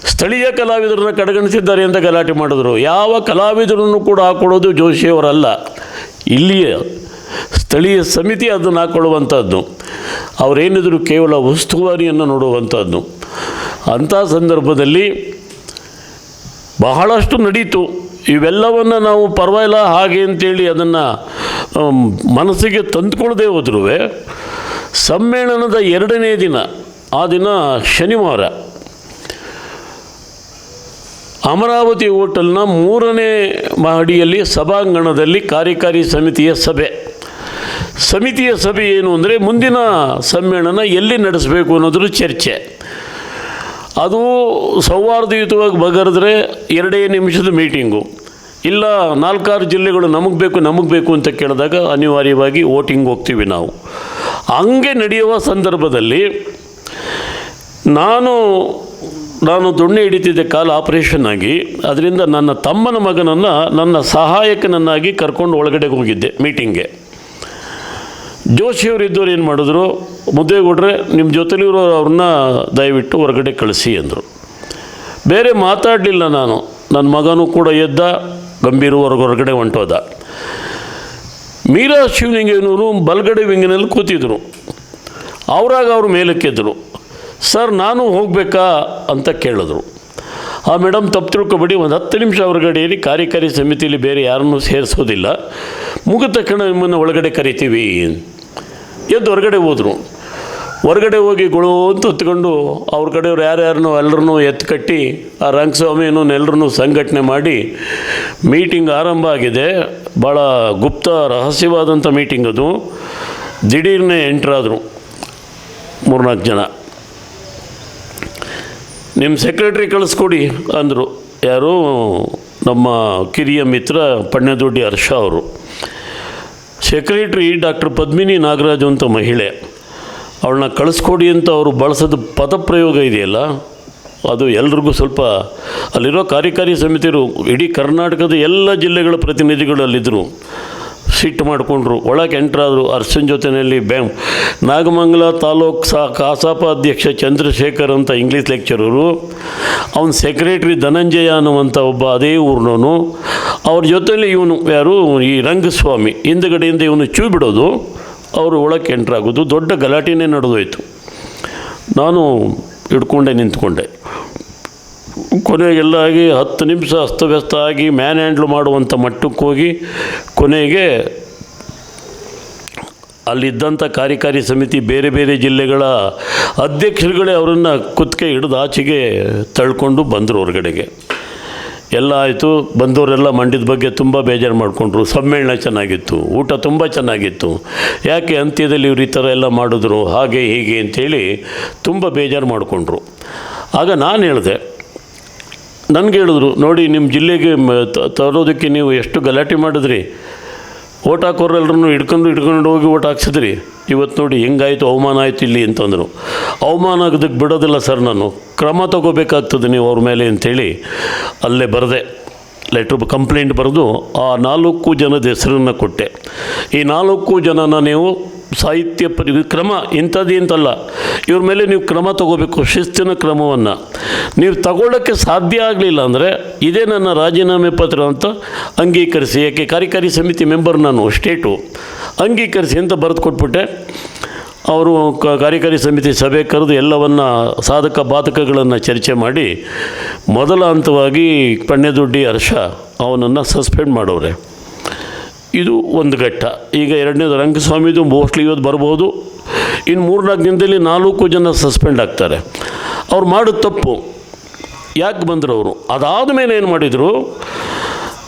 ಸ್ಥಳೀಯ ಕಲಾವಿದರನ್ನ ಕಡೆಗಣಿಸಿದ್ದಾರೆ ಅಂತ ಗಲಾಟೆ ಮಾಡಿದ್ರು. ಯಾವ ಕಲಾವಿದರನ್ನು ಕೂಡ ಹಾಕೊಡೋದು ಜೋಶಿಯವರಲ್ಲ. ಇಲ್ಲಿಯ ಸ್ಥಳೀಯ ಸಮಿತಿ ಅದನ್ನು ಹಾಕ್ಕೊಳ್ಳುವಂಥದ್ದು ಅವರೇನಿದ್ರು ಕೇವಲ ಉಸ್ತುವಾರಿಯನ್ನು ನೋಡುವಂಥದ್ದು ಅಂಥ ಸಂದರ್ಭದಲ್ಲಿ ಬಹಳಷ್ಟು ನಡೀತು. ಇವೆಲ್ಲವನ್ನು ನಾವು ಪರವಾಗಿಲ್ಲ, ಹಾಗೆ ಅಂತೇಳಿ ಅದನ್ನು ಮನಸ್ಸಿಗೆ ತಂದುಕೊಳ್ಳದೆ ಹೋದ್ರೂ ಸಮ್ಮೇಳನದ ಎರಡನೇ ದಿನ, ಆ ದಿನ ಶನಿವಾರ. ಅಮರಾವತಿ ಹೋಟೆಲ್ನ ಮೂರನೇ ಮಹಡಿಯಲ್ಲಿ ಸಭಾಂಗಣದಲ್ಲಿ ಕಾರ್ಯಕಾರಿ ಸಮಿತಿಯ ಸಭೆ. ಸಮಿತಿಯ ಸಭೆ ಏನು ಅಂದರೆ ಮುಂದಿನ ಸಮ್ಮೇಳನ ಎಲ್ಲಿ ನಡೆಸಬೇಕು ಅನ್ನೋದ್ರ ಚರ್ಚೆ. ಅದು ಸೌಹಾರ್ದಯುತವಾಗಿ ಬಗರೆದ್ರೆ ಎರಡೇ ನಿಮಿಷದ ಮೀಟಿಂಗು. ಇಲ್ಲ ನಾಲ್ಕಾರು ಜಿಲ್ಲೆಗಳು ನಮಗೆ ಬೇಕು ನಮಗೆ ಬೇಕು ಅಂತ ಕೇಳಿದಾಗ ಅನಿವಾರ್ಯವಾಗಿ ವೋಟಿಂಗ್ ಹೋಗ್ತೀವಿ ನಾವು. ಹಂಗೆ ನಡೆಯುವ ಸಂದರ್ಭದಲ್ಲಿ ನಾನು ನಾನು ದೊಣ್ಣೆ ಹಿಡಿತಿದ್ದೆ ಕಾಲು ಆಪರೇಷನ್ ಆಗಿ, ಅದರಿಂದ ನನ್ನ ತಮ್ಮನ ಮಗನನ್ನು ನನ್ನ ಸಹಾಯಕನನ್ನಾಗಿ ಕರ್ಕೊಂಡು ಒಳಗಡೆ ಹೋಗಿದ್ದೆ ಮೀಟಿಂಗ್ಗೆ. ಜೋಶಿಯವರು ಇದ್ದವ್ರು ಏನು ಮಾಡಿದ್ರು? ಮುದ್ದೇಗೌಡ್ರೆ ನಿಮ್ಮ ಜೊತೆಲಿರೋ ಅವ್ರನ್ನ ದಯವಿಟ್ಟು ಹೊರಗಡೆ ಕಳಿಸಿ ಅಂದರು. ಬೇರೆ ಮಾತಾಡಲಿಲ್ಲ ನಾನು. ನನ್ನ ಮಗನೂ ಕೂಡ ಎದ್ದ ಗಂಭೀರವರೆಗೆ ಹೊರಗಡೆ ಹೊಂಟೋದ. ಮೀರಾ ಶಿವಲಿಂಗೇನವರು ಬಲಗಡೆ ವಿಂಗಿನಲ್ಲಿ ಕೂತಿದ್ರು. ಅವರಾಗ ಅವರು ಮೇಲಕ್ಕೆದ್ದರು ಸರ್, ನಾನು ಹೋಗಬೇಕಾ? ಅಂತ ಕೇಳಿದ್ರು. ಆ ಮೇಡಮ್ ತಪ್ಪು ತಿಳ್ಕೊಬೇಡಿ. ಒಂದು ಹತ್ತು ನಿಮಿಷ ಹೊರಗಡೆ ಇರಿ. ಕಾರ್ಯಕಾರಿ ಸಮಿತಿಯಲ್ಲಿ ಬೇರೆ ಯಾರನ್ನೂ ಸೇರಿಸೋದಿಲ್ಲ. ಮುಗಿದ ತಕ್ಷಣ ನಿಮ್ಮನ್ನು ಒಳಗಡೆ ಕರಿತೀವಿ. ಎದ್ದು ಹೊರಗಡೆ ಹೋದರು. ಹೊರಗಡೆ ಹೋಗಿ ಗುಳು ಅಂತ ಹೊತ್ಕೊಂಡು ಅವ್ರ ಕಡೆಯವ್ರು ಯಾರ್ಯಾರನ್ನೂ ಎಲ್ಲರನ್ನೂ ಎತ್ತು ಕಟ್ಟಿ ಆ ರಂಗಸ್ವಾಮಿಯನ್ನು ಎಲ್ಲರನ್ನೂ ಸಂಘಟನೆ ಮಾಡಿ ಮೀಟಿಂಗ್ ಆರಂಭ ಆಗಿದೆ. ಭಾಳ ಗುಪ್ತ ರಹಸ್ಯವಾದಂಥ ಮೀಟಿಂಗ್ ಅದು. ದಿಢೀರ್ನೆ ಎಂಟ್ರಾದರು ಮೂರ್ನಾಲ್ಕು ಜನ. ನಿಮ್ಮ ಸೆಕ್ರೆಟ್ರಿ ಕಳಿಸ್ಕೊಡಿ ಅಂದರು. ಯಾರು? ನಮ್ಮ ಕಿರಿಯ ಮಿತ್ರ ಪಣ್ಯದೊಡ್ಡಿ ಹರ್ಷ ಅವರು. ಸೆಕ್ರೆಟ್ರಿ ಡಾಕ್ಟರ್ ಪದ್ಮಿನಿ ನಾಗರಾಜು ಅಂತ ಮಹಿಳೆ. ಅವಳನ್ನ ಕಳಿಸ್ಕೊಡಿ ಅಂತ ಅವರು ಬಳಸೋದು ಪದಪ್ರಯೋಗ ಇದೆಯಲ್ಲ, ಅದು ಎಲ್ರಿಗೂ ಸ್ವಲ್ಪ ಅಲ್ಲಿರೋ ಕಾರ್ಯಕಾರಿ ಸಮಿತಿಯರು ಇಡೀ ಕರ್ನಾಟಕದ ಎಲ್ಲ ಜಿಲ್ಲೆಗಳ ಪ್ರತಿನಿಧಿಗಳು ಅಲ್ಲಿದ್ದರು ಸಿಟ್ಟು ಮಾಡಿಕೊಂಡ್ರು. ಒಳಗೆ ಎಂಟ್ರಾದರು ಅರ್ಸನ್ ಜೊತೆಯಲ್ಲಿ ಬ್ಯಾಂ ನಾಗಮಂಗಲ ತಾಲೂಕು ಸಾ ಕಾಸಾಪ ಅಧ್ಯಕ್ಷ ಚಂದ್ರಶೇಖರ್ ಅಂತ ಇಂಗ್ಲೀಷ್ ಲೆಕ್ಚರರು. ಅವನ ಸೆಕ್ರೆಟ್ರಿ ಧನಂಜಯ ಅನ್ನುವಂಥ ಒಬ್ಬ ಅದೇ ಊರಿನವನು. ಅವ್ರ ಜೊತೆಯಲ್ಲಿ ಇವನು ಯಾರು? ಈ ರಂಗಸ್ವಾಮಿ. ಹಿಂದುಗಡೆಯಿಂದ ಇವನು ಚೂ ಬಿಡೋದು ಅವರು ಒಳಕ್ಕೆ ಎಂಟ್ರಾಗೋದು ದೊಡ್ಡ ಗಲಾಟೆನೇ ನಡೆದೋಯ್ತು. ನಾನು ಹಿಡ್ಕೊಂಡೆ, ನಿಂತ್ಕೊಂಡೆ. ಕೊನೆಗೆಲ್ಲ ಆಗಿ ಹತ್ತು ನಿಮಿಷ ಅಸ್ತವ್ಯಸ್ತ ಆಗಿ ಮ್ಯಾನ್ ಹ್ಯಾಂಡ್ಲ್ ಮಾಡುವಂಥ ಮಟ್ಟಕ್ಕೆ ಹೋಗಿ ಕೊನೆಗೆ ಅಲ್ಲಿದ್ದಂಥ ಕಾರ್ಯಕಾರಿ ಸಮಿತಿ, ಬೇರೆ ಬೇರೆ ಜಿಲ್ಲೆಗಳ ಅಧ್ಯಕ್ಷರುಗಳೇ ಅವರನ್ನು ಕುತ್ತಿಗೆ ಹಿಡಿದು ಆಚೆಗೆ ತಳ್ಕೊಂಡು ಬಂದರು ಹೊರಗಡೆಗೆ ಎಲ್ಲ ಆಯಿತು, ಬಂದವರೆಲ್ಲ ಮಂಡ್ಯದ ಬಗ್ಗೆ ತುಂಬ ಬೇಜಾರು ಮಾಡಿಕೊಂಡ್ರು. ಸಮ್ಮೇಳನ ಚೆನ್ನಾಗಿತ್ತು, ಊಟ ತುಂಬ ಚೆನ್ನಾಗಿತ್ತು. ಯಾಕೆ ಅಂತ್ಯದಲ್ಲಿ ಇವ್ರು ಈ ಥರ ಎಲ್ಲ ಮಾಡಿದ್ರು, ಹಾಗೆ ಹೀಗೆ ಅಂಥೇಳಿ ತುಂಬ ಬೇಜಾರು ಮಾಡಿಕೊಂಡ್ರು. ಆಗ ನಾನು ಹೇಳಿದೆ, ನನಗೆ ಹೇಳಿದ್ರು, ನೋಡಿ ನಿಮ್ಮ ಜಿಲ್ಲೆಗೆ ತರೋದಕ್ಕೆ ನೀವು ಎಷ್ಟು ಗಲಾಟೆ ಮಾಡಿದ್ರಿ? ಓಟ್ ಹಾಕೋರೆಲ್ಲರೂ ಹಿಡ್ಕೊಂಡು ಹಿಡ್ಕೊಂಡು ಹೋಗಿ ಓಟ್ ಹಾಕ್ಸಿದ್ರಿ. ಇವತ್ತು ನೋಡಿ ಹೆಂಗಾಯಿತು, ಅವಮಾನ ಆಯಿತು ಇಲ್ಲಿ ಅಂತಂದರು. ಅವಮಾನ ಆಗೋದಕ್ಕೆ ಬಿಡೋದಿಲ್ಲ ಸರ್ ನಾನು. ಕ್ರಮ ತಗೋಬೇಕಾಗ್ತದೆ ನೀವು ಅವ್ರ ಮೇಲೆ ಅಂಥೇಳಿ ಅಲ್ಲೇ ಬರೆದೆ. ಲೆಟ್ರ್ ಕಂಪ್ಲೇಂಟ್ ಬರೆದು ಆ ನಾಲ್ಕು ಜನದ ಹೆಸರನ್ನು ಕೊಟ್ಟೆ. ಈ ನಾಲ್ಕು ಜನನ ನೀವು ಸಾಹಿತ್ಯ ಪರಿ ಕ್ರಮ ಇಂಥದ್ದು ಅಂತಲ್ಲ. ಇವ್ರ ಮೇಲೆ ನೀವು ಕ್ರಮ ತಗೋಬೇಕು, ಶಿಸ್ತಿನ ಕ್ರಮವನ್ನು. ನೀವು ತಗೊಳ್ಳೋಕ್ಕೆ ಸಾಧ್ಯ ಆಗಲಿಲ್ಲ ಅಂದರೆ ಇದೇ ನನ್ನ ರಾಜೀನಾಮೆ ಪತ್ರ ಅಂತ ಅಂಗೀಕರಿಸಿ ಯಾಕೆ ಕಾರ್ಯಕಾರಿ ಸಮಿತಿ ಮೆಂಬರ್ ನಾನು, ಸ್ಟೇಟು. ಅಂಗೀಕರಿಸಿ ಅಂತ ಬರೆದು ಕೊಟ್ಬಿಟ್ಟೆ. ಅವರು ಕಾರ್ಯಕಾರಿ ಸಮಿತಿ ಸಭೆ ಕರೆದು ಎಲ್ಲವನ್ನು ಸಾಧಕ ಬಾಧಕಗಳನ್ನು ಚರ್ಚೆ ಮಾಡಿ, ಮೊದಲ ಹಂತವಾಗಿ ಪಣ್ಯದೊಡ್ಡಿ ಹರ್ಷ ಅವನನ್ನು ಸಸ್ಪೆಂಡ್ ಮಾಡೋರೆ. ಇದು ಒಂದು ಘಟ್ಟ. ಈಗ ಎರಡನೇದು, ರಂಗಸ್ವಾಮಿದು ಮೋಸ್ಟ್ಲಿ ಇವತ್ತು ಬರ್ಬೋದು. ಇನ್ನು ಮೂರ್ನಾಲ್ಕು ದಿನದಲ್ಲಿ ನಾಲ್ಕು ಜನ ಸಸ್ಪೆಂಡ್ ಆಗ್ತಾರೆ. ಅವ್ರು ಮಾಡೋದು ತಪ್ಪು. ಯಾಕೆ ಬಂದರು ಅವರು? ಅದಾದ ಮೇಲೆ ಏನು ಮಾಡಿದರು?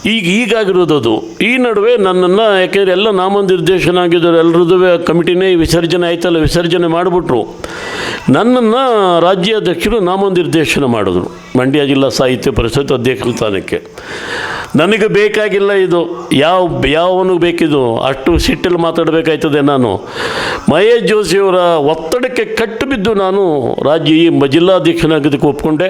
ಈಗ ಈಗಾಗಿರೋದು ಈ ನಡುವೆ ನನ್ನನ್ನು ಯಾಕೆಂದರೆ ಎಲ್ಲ ನಾಮನಿರ್ದೇಶನ ಆಗಿದ್ದರು ಎಲ್ಲರದ್ದು ಕಮಿಟಿನೇ ವಿಸರ್ಜನೆ ಆಯ್ತಲ್ಲ, ವಿಸರ್ಜನೆ ಮಾಡಿಬಿಟ್ರು. ನನ್ನನ್ನು ರಾಜ್ಯಾಧ್ಯಕ್ಷರು ನಾಮನಿರ್ದೇಶನ ಮಾಡಿದ್ರು, ಮಂಡ್ಯ ಜಿಲ್ಲಾ ಸಾಹಿತ್ಯ ಪರಿಷತ್ ಅಧ್ಯಕ್ಷ ಸ್ಥಾನಕ್ಕೆ. ನನಗೆ ಬೇಕಾಗಿಲ್ಲ ಇದು. ಯಾವ, ಯಾವನಿಗೆ ಬೇಕಿದು? ಅಷ್ಟು ಸಿಟ್ಟಲ್ಲಿ ಮಾತಾಡಬೇಕಾಯ್ತದೆ ನಾನು. ಮಹೇಶ್ ಜೋಶಿಯವರ ಒತ್ತಡಕ್ಕೆ ಕಟ್ಟು ಬಿದ್ದು ನಾನು ರಾಜ್ಯ ಈ ಜಿಲ್ಲಾಧ್ಯಕ್ಷನಾಗೋದಕ್ಕೆ ಒಪ್ಕೊಂಡೆ.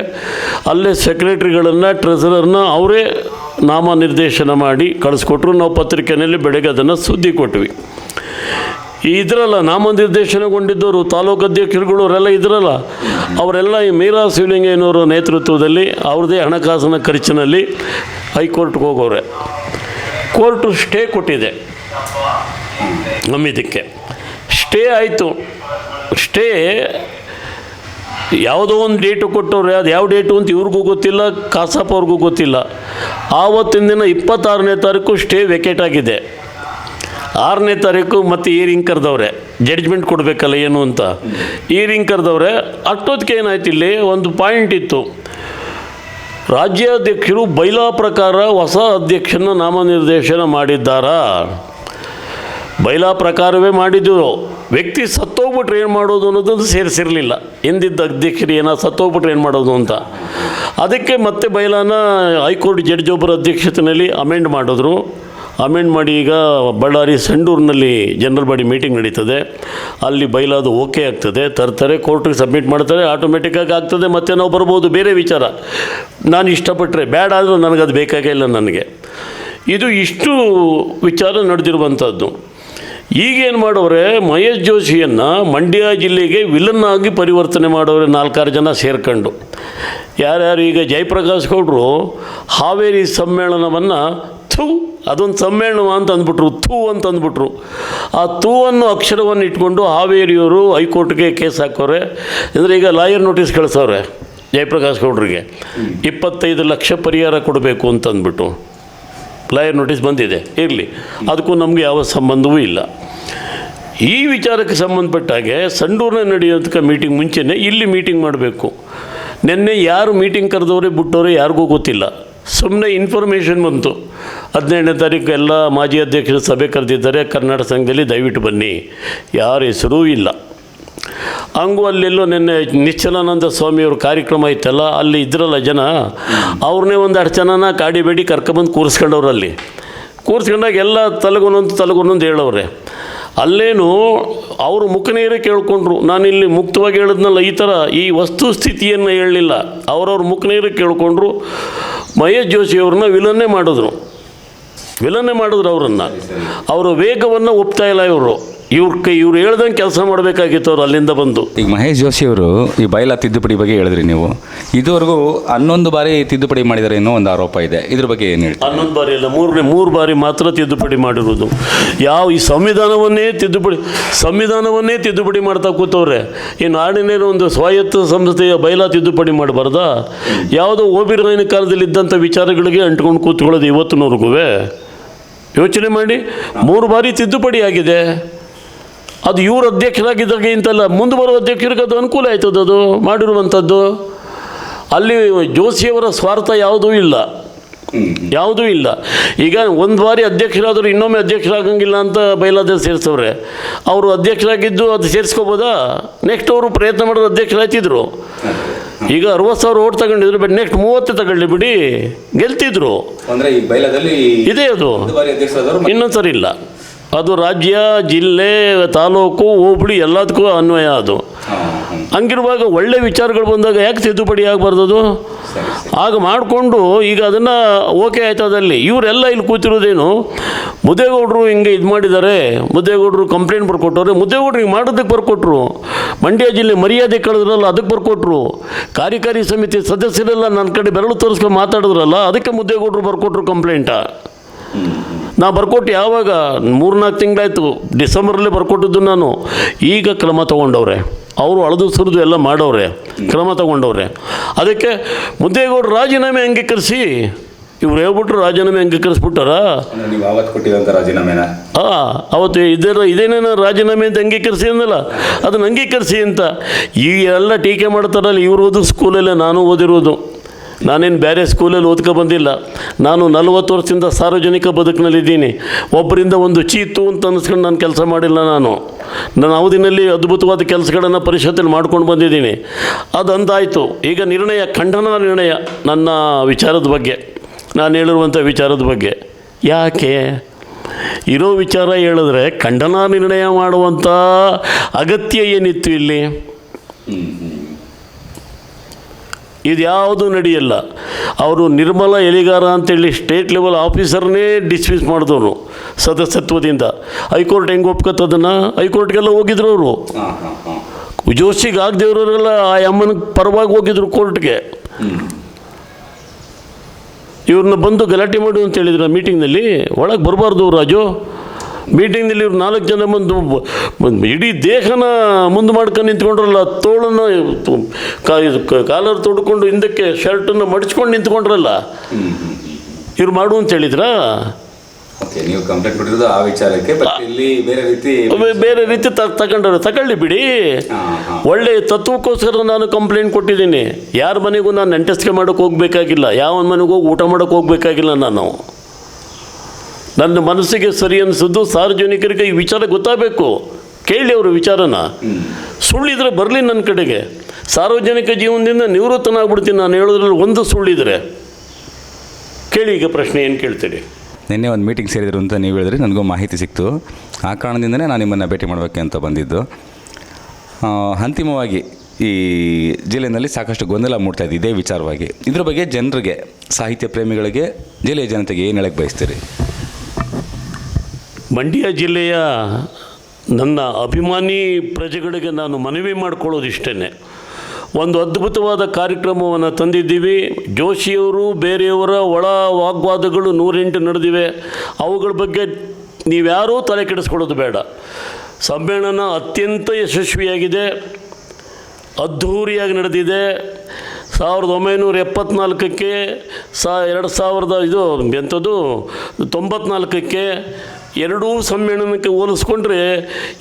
ಅಲ್ಲೇ ಸೆಕ್ರೆಟ್ರಿಗಳನ್ನು ಟ್ರೆಸರರ್ನ ಅವರೇ ನಾಮನಿರ್ದೇಶನ ಮಾಡಿ ಕಳಿಸ್ಕೊಟ್ರು. ನಾವು ಪತ್ರಿಕೆಯಲ್ಲಿ ಬೆಳಗ್ಗೆ ಅದನ್ನು ಸುದ್ದಿ ಕೊಟ್ವಿ. ಇದರಲ್ಲ ನಾಮನಿರ್ದೇಶನಗೊಂಡಿದ್ದವರು, ತಾಲೂಕು ಅಧ್ಯಕ್ಷರುಗಳು ಅವರೆಲ್ಲ ಇದ್ರಲ್ಲ, ಅವರೆಲ್ಲ ಈ ಮೀರಾ ಶಿವಲಿಂಗಯ್ಯನವರ ನೇತೃತ್ವದಲ್ಲಿ, ಅವ್ರದ್ದೇ ಹಣಕಾಸಿನ ಖರ್ಚಿನಲ್ಲಿ ಹೈಕೋರ್ಟ್ಗೆ ಹೋಗೋರೆ ಕೋರ್ಟು ಸ್ಟೇ ಕೊಟ್ಟಿದೆ ನಮ್ಮಿದಕ್ಕೆ. ಸ್ಟೇ ಆಯಿತು. ಸ್ಟೇ ಯಾವುದೋ ಒಂದು ಡೇಟು ಕೊಟ್ಟವ್ರೆ, ಅದು ಯಾವ ಡೇಟು ಅಂತ ಇವ್ರಿಗೂ ಗೊತ್ತಿಲ್ಲ ಕಾಸಪ್ಪ ಅವ್ರಿಗೂ ಗೊತ್ತಿಲ್ಲ. ಆವತ್ತಿನ ದಿನ ಇಪ್ಪತ್ತಾರನೇ ತಾರೀಕು ಸ್ಟೇ ವೆಕೇಟ್ ಆಗಿದೆ. ಆರನೇ ತಾರೀಕು ಮತ್ತೆ ಈರಿಂಗ್ ಕರೆದವ್ರೆ. ಜಡ್ಜ್ಮೆಂಟ್ ಕೊಡಬೇಕಲ್ಲ ಏನು ಅಂತ. ಈರಿಂಗ್ ಕರೆದವ್ರೆ, ಅಷ್ಟೊತ್ತಿಗೆ ಏನಾಯ್ತು ಇಲ್ಲಿ? ಒಂದು ಪಾಯಿಂಟ್ ಇತ್ತು. ರಾಜ್ಯಾಧ್ಯಕ್ಷರು ಬೈಲಾ ಪ್ರಕಾರ ಹೊಸ ಅಧ್ಯಕ್ಷನ ನಾಮನಿರ್ದೇಶನ ಮಾಡಿದ್ದಾರಾ? ಬೈಲಾ ಪ್ರಕಾರವೇ ಮಾಡಿದ್ದು ವ್ಯಕ್ತಿ ಸತ್ತೋಗ್ಬಿಟ್ರೆ ಏನು ಮಾಡೋದು ಅನ್ನೋದನ್ನು ಸೇರಿಸಿರಲಿಲ್ಲ. ಎಂದಿದ್ದ ಅಧ್ಯಕ್ಷರು ಏನೋ ಸತ್ತೋಗ್ಬಿಟ್ರೆ ಏನು ಮಾಡೋದು ಅಂತ. ಅದಕ್ಕೆ ಮತ್ತೆ ಬೈಲಾನ ಹೈಕೋರ್ಟ್ ಜಡ್ಜ್ ಒಬ್ಬರ ಅಧ್ಯಕ್ಷತೆಯಲ್ಲಿ ಅಮೆಂಡ್ ಮಾಡಿದ್ರು. ಅಮೆಂಡ್ ಮಾಡಿ ಈಗ ಬಳ್ಳಾರಿ ಸಂಡೂರಿನಲ್ಲಿ ಜನರಲ್ ಬಾಡಿ ಮೀಟಿಂಗ್ ನಡೀತದೆ. ಅಲ್ಲಿ ಬೈಲಾದು ಓಕೆ ಆಗ್ತದೆ. ತರ್ತಾರೆ ಕೋರ್ಟಿಗೆ ಸಬ್ಮಿಟ್ ಮಾಡ್ತಾರೆ ಆಟೋಮೆಟಿಕ್ಕಾಗಿ ಆಗ್ತದೆ, ಮತ್ತೆ ನಾವು ಬರ್ಬೋದು. ಬೇರೆ ವಿಚಾರ. ನಾನು ಇಷ್ಟಪಟ್ಟರೆ ಬೇಡ ಆದರೂ ನನಗದು ಬೇಕಾಗೇ ಇಲ್ಲ ನನಗೆ. ಇದು ಇಷ್ಟು ವಿಚಾರ ನಡೆದಿರುವಂಥದ್ದು ಈಗೇನು ಮಾಡೋರೆ ಮಹೇಶ್ ಜೋಶಿಯನ್ನು ಮಂಡ್ಯ ಜಿಲ್ಲೆಗೆ ವಿಲನ್ ಆಗಿ ಪರಿವರ್ತನೆ ಮಾಡೋರೆ ನಾಲ್ಕಾರು ಜನ ಸೇರ್ಕೊಂಡು. ಯಾರ್ಯಾರು ಈಗ ಜಯಪ್ರಕಾಶ್ ಗೌಡರು ಹಾವೇರಿ ಸಮ್ಮೇಳನವನ್ನು ಥೂ, ಅದೊಂದು ಸಮ್ಮೇಳನ ಅಂತ ಅಂದ್ಬಿಟ್ರು ಥೂ ಅಂತ ಅಂದ್ಬಿಟ್ರು ಆ ಥೂ ಅನ್ನೋ ಅಕ್ಷರವನ್ನು ಇಟ್ಕೊಂಡು ಹಾವೇರಿಯವರು ಹೈಕೋರ್ಟ್ಗೆ ಕೇಸ್ ಹಾಕೋರೆ. ಅಂದರೆ ಈಗ ಲಾಯರ್ ನೋಟಿಸ್ ಕಳಿಸೋರೆ ಜಯಪ್ರಕಾಶ್ ಗೌಡ್ರಿಗೆ. ಇಪ್ಪತ್ತೈದು ಲಕ್ಷ ಪರಿಹಾರ ಕೊಡಬೇಕು ಅಂತ ಲಾಯರ್ ನೋಟಿಸ್ ಬಂದಿದೆ, ಇರಲಿ. ಅದಕ್ಕೂ ನಮಗೆ ಯಾವ ಸಂಬಂಧವೂ ಇಲ್ಲ. ಈ ವಿಚಾರಕ್ಕೆ ಸಂಬಂಧಪಟ್ಟ ಹಾಗೆ ಸಂಡೂರಿನ ಮೀಟಿಂಗ್ ಮುಂಚೆನೇ ಇಲ್ಲಿ ಮೀಟಿಂಗ್ ಮಾಡಬೇಕು. ನಿನ್ನೆ ಯಾರು ಮೀಟಿಂಗ್ ಕರೆದವ್ರೆ, ಬಿಟ್ಟವ್ರೆ ಯಾರಿಗೂ ಗೊತ್ತಿಲ್ಲ. ಸುಮ್ಮನೆ ಇನ್ಫಾರ್ಮೇಷನ್ ಬಂತು. ಹದಿನೇಳನೇ ತಾರೀಕು ಎಲ್ಲ ಮಾಜಿ ಅಧ್ಯಕ್ಷರು ಸಭೆ ಕರೆದಿದ್ದಾರೆ. ಕರ್ನಾಟಕ ಸಂಘದಲ್ಲಿ ದಯವಿಟ್ಟು ಬನ್ನಿ. ಯಾರ ಹೆಸರೂ ಇಲ್ಲ. ಹಂಗೂ ಅಲ್ಲೆಲ್ಲೋ ನಿನ್ನೆ ನಿಶ್ಚಲಾನಂದ ಸ್ವಾಮಿಯವ್ರ ಕಾರ್ಯಕ್ರಮ ಇತ್ತಲ್ಲ ಅಲ್ಲಿ ಇದ್ರಲ್ಲ ಜನ ಅವ್ರನ್ನೇ ಒಂದು ಅಷ್ಟು ಜನನ ಕಾಡಿಬೇಡಿ ಕರ್ಕೊಂಬಂದು ಕೂರಿಸ್ಕೊಂಡವ್ರು ಅಲ್ಲಿ ಕೂರಿಸ್ಕೊಂಡಾಗ ಎಲ್ಲ ತಲೆಗೊಂದೊಂದು ತಲೆಗೊಂದೊಂದು ಹೇಳವ್ರೆ. ಅಲ್ಲೇನು ಅವರು ಮುಖನೇರೇ ಕೇಳ್ಕೊಂಡ್ರು. ನಾನಿಲ್ಲಿ ಮುಕ್ತವಾಗಿ ಹೇಳಿದ್ನಲ್ಲ, ಈ ಥರ ಈ ವಸ್ತುಸ್ಥಿತಿಯನ್ನು ಹೇಳಲಿಲ್ಲ. ಅವರವ್ರ ಮುಖನೇರೇ ಕೇಳ್ಕೊಂಡ್ರು. ಮಹೇಶ್ ಜೋಶಿ ಅವ್ರನ್ನ ವಿಲನ್ನೇ ಮಾಡಿದ್ರು. ವಿಲನ್ನೇ ಮಾಡಿದ್ರು ಅವರನ್ನು. ಅವರ ವೇಗವನ್ನು ಒಪ್ತಾ ಇಲ್ಲ ಇವರು. ಇವ್ರ ಕೈ ಇವ್ರು ಹೇಳ್ದಂಗೆ ಕೆಲಸ ಮಾಡಬೇಕಾಗಿತ್ತು ಅವ್ರು ಅಲ್ಲಿಂದ ಬಂದು. ಈಗ ಮಹೇಶ್ ಜೋಶಿ ಅವರು ಈ ಬೈಲಾ ತಿದ್ದುಪಡಿ ಬಗ್ಗೆ ಹೇಳಿದ್ರಿ ನೀವು. ಇದುವರೆಗೂ ಹನ್ನೊಂದು ಬಾರಿ ತಿದ್ದುಪಡಿ ಮಾಡಿದ್ದಾರೆ ಅನ್ನೋ ಒಂದು ಆರೋಪ ಇದೆ. ಇದ್ರ ಬಗ್ಗೆ ಏನು ಹೇಳಿ ಹನ್ನೊಂದು ಬಾರಿ ಅಲ್ಲ ಮೂರನೇ ಮೂರು ಬಾರಿ ಮಾತ್ರ ತಿದ್ದುಪಡಿ ಮಾಡಿರೋದು. ಯಾವ ಈ ಸಂವಿಧಾನವನ್ನೇ ತಿದ್ದುಪಡಿ ಸಂವಿಧಾನವನ್ನೇ ತಿದ್ದುಪಡಿ ಮಾಡ್ತಾ ಕೂತವ್ರೆ. ಈ ನಾಡಿನ ಒಂದು ಸ್ವಾಯತ್ತ ಸಂಸ್ಥೆಯ ಬೈಲಾ ತಿದ್ದುಪಡಿ ಮಾಡಬಾರ್ದಾ? ಯಾವುದೋ ಓಬಿರಾಯನ ಕಾಲದಲ್ಲಿ ಇದ್ದಂಥ ವಿಚಾರಗಳಿಗೆ ಅಂಟ್ಕೊಂಡು ಕೂತ್ಕೊಳ್ಳೋದು ಇವತ್ತಿನವರೆಗೂ ಯೋಚನೆ ಮಾಡಿ ಮೂರು ಬಾರಿ ತಿದ್ದುಪಡಿ ಆಗಿದೆ. ಅದು ಇವರು ಅಧ್ಯಕ್ಷರಾಗಿದ್ದಾಗ ಇಂತಲ್ಲ ಮುಂದೆ ಬರುವ ಅಧ್ಯಕ್ಷರಿಗೆ ಅದು ಅನುಕೂಲ ಆಯ್ತದ ಅದು ಮಾಡಿರುವಂಥದ್ದು. ಅಲ್ಲಿ ಜೋಶಿಯವರ ಸ್ವಾರ್ಥ ಯಾವುದೂ ಇಲ್ಲ. ಯಾವುದೂ ಇಲ್ಲ. ಈಗ ಒಂದು ಬಾರಿ ಅಧ್ಯಕ್ಷರಾದರೂ ಇನ್ನೊಮ್ಮೆ ಅಧ್ಯಕ್ಷರಾಗಂಗಿಲ್ಲ ಅಂತ ಬಯಲಾದಲ್ಲಿ ಸೇರಿಸವ್ರೆ. ಅವರು ಅಧ್ಯಕ್ಷರಾಗಿದ್ದು ಅದು ಸೇರಿಸ್ಕೋಬೋದಾ? ನೆಕ್ಸ್ಟ್ ಅವರು ಪ್ರಯತ್ನ ಮಾಡಿದ್ರು ಅಧ್ಯಕ್ಷರಾಯ್ತಿದ್ರು. ಈಗ ಅರವತ್ತು ಸಾವಿರ ಓಟ್ ತಗೊಂಡಿದ್ರು ಬಟ್ ನೆಕ್ಸ್ಟ್ ಮೂವತ್ತು ತಗೊಳ್ಳಿ ಬಿಡಿ. ಗೆಲ್ತಿದ್ರು. ಅಂದರೆ ಈ ಇದೇ ಅದು. ಇನ್ನೊಂದ್ಸರಿ ಇಲ್ಲ. ಅದು ರಾಜ್ಯ ಜಿಲ್ಲೆ ತಾಲೂಕು ಹೋಬಳಿ ಎಲ್ಲದಕ್ಕೂ ಅನ್ವಯ ಅದು. ಹಂಗಿರುವಾಗ ಒಳ್ಳೆ ವಿಚಾರಗಳು ಬಂದಾಗ ಯಾಕೆ ತಿದ್ದುಪಡಿ ಆಗಬಾರ್ದು ಅದು? ಆಗ ಮಾಡಿಕೊಂಡು ಈಗ ಅದನ್ನು ಓಕೆ ಆಯ್ತದಲ್ಲಿ ಇವರೆಲ್ಲ ಇಲ್ಲಿ ಕೂತಿರೋದೇನು? ಮುದ್ದೇಗೌಡರು ಹಿಂಗೆ ಇದು ಮಾಡಿದ್ದಾರೆ. ಮುದ್ದೇಗೌಡರು ಕಂಪ್ಲೇಂಟ್ ಬರ್ಕೊಟ್ಟವ್ರೆ. ಮುದ್ದೇಗೌಡರು ಹಿಂಗೆ ಮಾಡೋದಕ್ಕೆ ಬರ್ಕೊಟ್ರು. ಮಂಡ್ಯ ಜಿಲ್ಲೆ ಮರ್ಯಾದೆ ಕಳೆದ್ರಲ್ಲ ಅದಕ್ಕೆ ಬರ್ಕೊಟ್ರು. ಕಾರ್ಯಕಾರಿ ಸಮಿತಿ ಸದಸ್ಯರೆಲ್ಲ ನನ್ನ ಕಡೆ ಬೆರಳು ತೋರಿಸ್ಕೊಂಡು ಮಾತಾಡಿದ್ರಲ್ಲ ಅದಕ್ಕೆ ಮುದ್ದೇಗೌಡರು ಬರ್ಕೊಟ್ರು ಕಂಪ್ಲೇಂಟ ನಾ ಬರ್ಕೊಟ್ಟು ಯಾವಾಗ? ಮೂರ್ನಾಲ್ಕು ತಿಂಗಳಾಯ್ತು. ಡಿಸೆಂಬರಲ್ಲೇ ಬರ್ಕೊಟ್ಟಿದ್ದು ನಾನು. ಈಗ ಕ್ರಮ ತಗೊಂಡವ್ರೆ. ಅವರು ಅಳದು ಸುರಿದು ಎಲ್ಲ ಮಾಡವ್ರೆ. ಕ್ರಮ ತಗೊಂಡವ್ರೆ. ಅದಕ್ಕೆ ಮುದ್ದೇಗೌಡರು ರಾಜೀನಾಮೆ ಅಂಗೀಕರಿಸಿ ಇವ್ರು ಹೇಳ್ಬಿಟ್ರು ರಾಜೀನಾಮೆ ಅಂಗೀಕರಿಸ್ಬಿಟ್ಟಾರ ರಾಜೀನಾಮೆನ? ಆ ಅವತ್ತು ಇದರ ಇದೇನೇನೋ ರಾಜೀನಾಮೆ ಅಂತ ಅಂಗೀಕರಿಸಿ ಅಂದಲ್ಲ. ಅದನ್ನು ಅಂಗೀಕರಿಸಿ ಅಂತ. ಈ ಎಲ್ಲ ಟೀಕೆ ಮಾಡ್ತಾರಲ್ಲ ಇವ್ರು ಓದೋ ಸ್ಕೂಲಲ್ಲೇ ನಾನು ಓದಿರೋದು. ನಾನೇನು ಬೇರೆ ಸ್ಕೂಲಲ್ಲಿ ಓದ್ಕೊ ಬಂದಿಲ್ಲ. ನಾನು ನಲವತ್ತು ವರ್ಷದಿಂದ ಸಾರ್ವಜನಿಕ ಬದುಕಿನಲ್ಲಿದ್ದೀನಿ. ಒಬ್ಬರಿಂದ ಒಂದು ಚೀತು ಅಂತ ಅನ್ನಿಸ್ಕೊಂಡು ನಾನು ಕೆಲಸ ಮಾಡಿಲ್ಲ ನಾನು. ನನ್ನ ಅವಧಿನಲ್ಲಿ ಅದ್ಭುತವಾದ ಕೆಲಸಗಳನ್ನು ಪರಿಷತ್ತಲ್ಲಿ ಮಾಡ್ಕೊಂಡು ಬಂದಿದ್ದೀನಿ. ಅದಂತಾಯಿತು ಈಗ ನಿರ್ಣಯ, ಖಂಡನ ನಿರ್ಣಯ ನನ್ನ ವಿಚಾರದ ಬಗ್ಗೆ. ನಾನು ಹೇಳಿರುವಂಥ ವಿಚಾರದ ಬಗ್ಗೆ. ಯಾಕೆ? ಇರೋ ವಿಚಾರ ಹೇಳಿದ್ರೆ ಖಂಡನ ನಿರ್ಣಯ ಮಾಡುವಂಥ ಅಗತ್ಯ ಏನಿತ್ತು ಇಲ್ಲಿ? ಇದು ಯಾವುದು ನಡೆಯಲ್ಲ. ಅವರು ನಿರ್ಮಲ ಎಲಿಗಾರ ಅಂತೇಳಿ ಸ್ಟೇಟ್ ಲೆವೆಲ್ ಆಫೀಸರ್ನೇ ಡಿಸ್ಮಿಸ್ ಮಾಡಿದವರು ಸದಸ್ಯತ್ವದಿಂದ. ಹೈಕೋರ್ಟ್ ಹೆಂಗೆ ಒಪ್ಕೊತದನ್ನು ಹೈಕೋರ್ಟ್ಗೆಲ್ಲ ಹೋಗಿದ್ರು ಅವರು. ಜೋಶಿಗೆ ಆಗದೇವ್ರವರೆಲ್ಲ ಆ ಅಮ್ಮನ ಪರವಾಗಿ ಹೋಗಿದ್ರು ಕೋರ್ಟ್ಗೆ. ಇವ್ರನ್ನ ಬಂದು ಗಲಾಟೆ ಮಾಡು ಅಂತ ಹೇಳಿದ್ರು ಮೀಟಿಂಗ್ನಲ್ಲಿ ಒಳಗೆ ಬರಬಾರ್ದು ರಾಜು. ಮೀಟಿಂಗ್ನಲ್ಲಿ ಇವ್ರು ನಾಲ್ಕು ಜನ ಮುಂದೆ ಇಡೀ ದೇಹನ ಮುಂದೆ ಮಾಡ್ಕೊಂಡು ನಿಂತ್ಕೊಂಡ್ರಲ್ಲ ತೋಳನ್ನು ಕಾಲರ್ ತೊಡ್ಕೊಂಡು ಹಿಂದಕ್ಕೆ ಶರ್ಟನ್ನು ಮಡಿಚ್ಕೊಂಡು ನಿಂತ್ಕೊಂಡ್ರಲ್ಲ. ಇವ್ರು ಮಾಡು ಅಂತ ಹೇಳಿದ್ರಾ? ಓಕೆ ನೀವು ಕಂಪ್ಲೇಂಟ್ ಕೊಟ್ಟಿರೋದು ಆ ವಿಚಾರಕ್ಕೆ ಬಟ್ ಇಲ್ಲಿ ಬೇರೆ ರೀತಿ ಬೇರೆ ರೀತಿ ತಗೊಂಡ್ರೆ ತಗೊಳ್ಳಿ ಬಿಡಿ. ಒಳ್ಳೆ ತತ್ವಕ್ಕೋಸ್ಕರ ನಾನು ಕಂಪ್ಲೇಂಟ್ ಕೊಟ್ಟಿದ್ದೀನಿ. ಯಾರ ಮನೆಗೂ ನಾನು ನೆಂಟಸ್ಕೆ ಮಾಡೋಕೆ ಹೋಗ್ಬೇಕಾಗಿಲ್ಲ ಯಾವ ಮನೆಗೂ ಹೋಗಿ ಊಟ ಮಾಡೋಕೆ ಹೋಗ್ಬೇಕಾಗಿಲ್ಲ ನಾನು. ನನ್ನ ಮನಸ್ಸಿಗೆ ಸರಿ ಅನಿಸಿದ್ದು ಸಾರ್ವಜನಿಕರಿಗೆ ಈ ವಿಚಾರ ಗೊತ್ತಾಗಬೇಕು. ಕೇಳಿ ಅವರು ವಿಚಾರನ. ಸುಳ್ಳಿದ್ರೆ ಬರಲಿ ನನ್ನ ಕಡೆಗೆ. ಸಾರ್ವಜನಿಕ ಜೀವನದಿಂದ ನಿವೃತ್ತನಾಗ್ಬಿಡ್ತೀನಿ, ನಾನು ಹೇಳೋದ್ರಲ್ಲಿ ಒಂದು ಸುಳ್ಳಿದ್ರೆ. ಕೇಳಿ ಈಗ ಪ್ರಶ್ನೆ ಏನು ಕೇಳ್ತೀರಿ? ನಿನ್ನೆ ಒಂದು ಮೀಟಿಂಗ್ ಸೇರಿದ್ರು ಅಂತ ನೀವು ಹೇಳಿದ್ರಿ, ನನಗೂ ಮಾಹಿತಿ ಸಿಕ್ತು. ಆ ಕಾರಣದಿಂದನೇ ನಾನು ನಿಮ್ಮನ್ನು ಭೇಟಿ ಮಾಡಬೇಕೆ ಅಂತ ಬಂದಿದ್ದು. ಅಂತಿಮವಾಗಿ ಈ ಜಿಲ್ಲೆಯಲ್ಲಿ ಸಾಕಷ್ಟು ಗೊಂದಲ ಮೂಡ್ತಾ ಇದೆ, ಇದೇ ವಿಚಾರವಾಗಿ. ಇದ್ರ ಬಗ್ಗೆ ಜನರಿಗೆ, ಸಾಹಿತ್ಯ ಪ್ರೇಮಿಗಳಿಗೆ ಜಿಲ್ಲೆಯ ಜನತೆಗೆ ಏನು ಹೇಳಕ್ಕೆ ಬಯಸ್ತೀರಿ? ಮಂಡ್ಯ ಜಿಲ್ಲೆಯ ನನ್ನ ಅಭಿಮಾನಿ ಪ್ರಜೆಗಳಿಗೆ ನಾನು ಮನವಿ ಮಾಡ್ಕೊಳ್ಳೋದು ಇಷ್ಟೇ ಒಂದು ಅದ್ಭುತವಾದ ಕಾರ್ಯಕ್ರಮವನ್ನು ತಂದಿದ್ದೀವಿ. ಜೋಶಿಯವರು, ಬೇರೆಯವರ ಒಳ ವಾಗ್ವಾದಗಳು ನೂರೆಂಟು ನಡೆದಿವೆ. ಅವುಗಳ ಬಗ್ಗೆ ನೀವ್ಯಾರೂ ತಲೆ ಕೆಡಿಸ್ಕೊಳ್ಳೋದು ಬೇಡ. ಸಮ್ಮೇಳನ ಅತ್ಯಂತ ಯಶಸ್ವಿಯಾಗಿದೆ. ಅದ್ಧೂರಿಯಾಗಿ ನಡೆದಿದೆ. ಸಾವಿರದ ಒಂಬೈನೂರ ಎಪ್ಪತ್ನಾಲ್ಕಕ್ಕೆ ಸಾ ಎರಡು ಸಾವಿರದ ಇದು ಎಂಥದ್ದು? ತೊಂಬತ್ನಾಲ್ಕಕ್ಕೆ ಎರಡೂ ಸಮ್ಮೇಳನಕ್ಕೆ ಹೋಲಿಸ್ಕೊಂಡ್ರೆ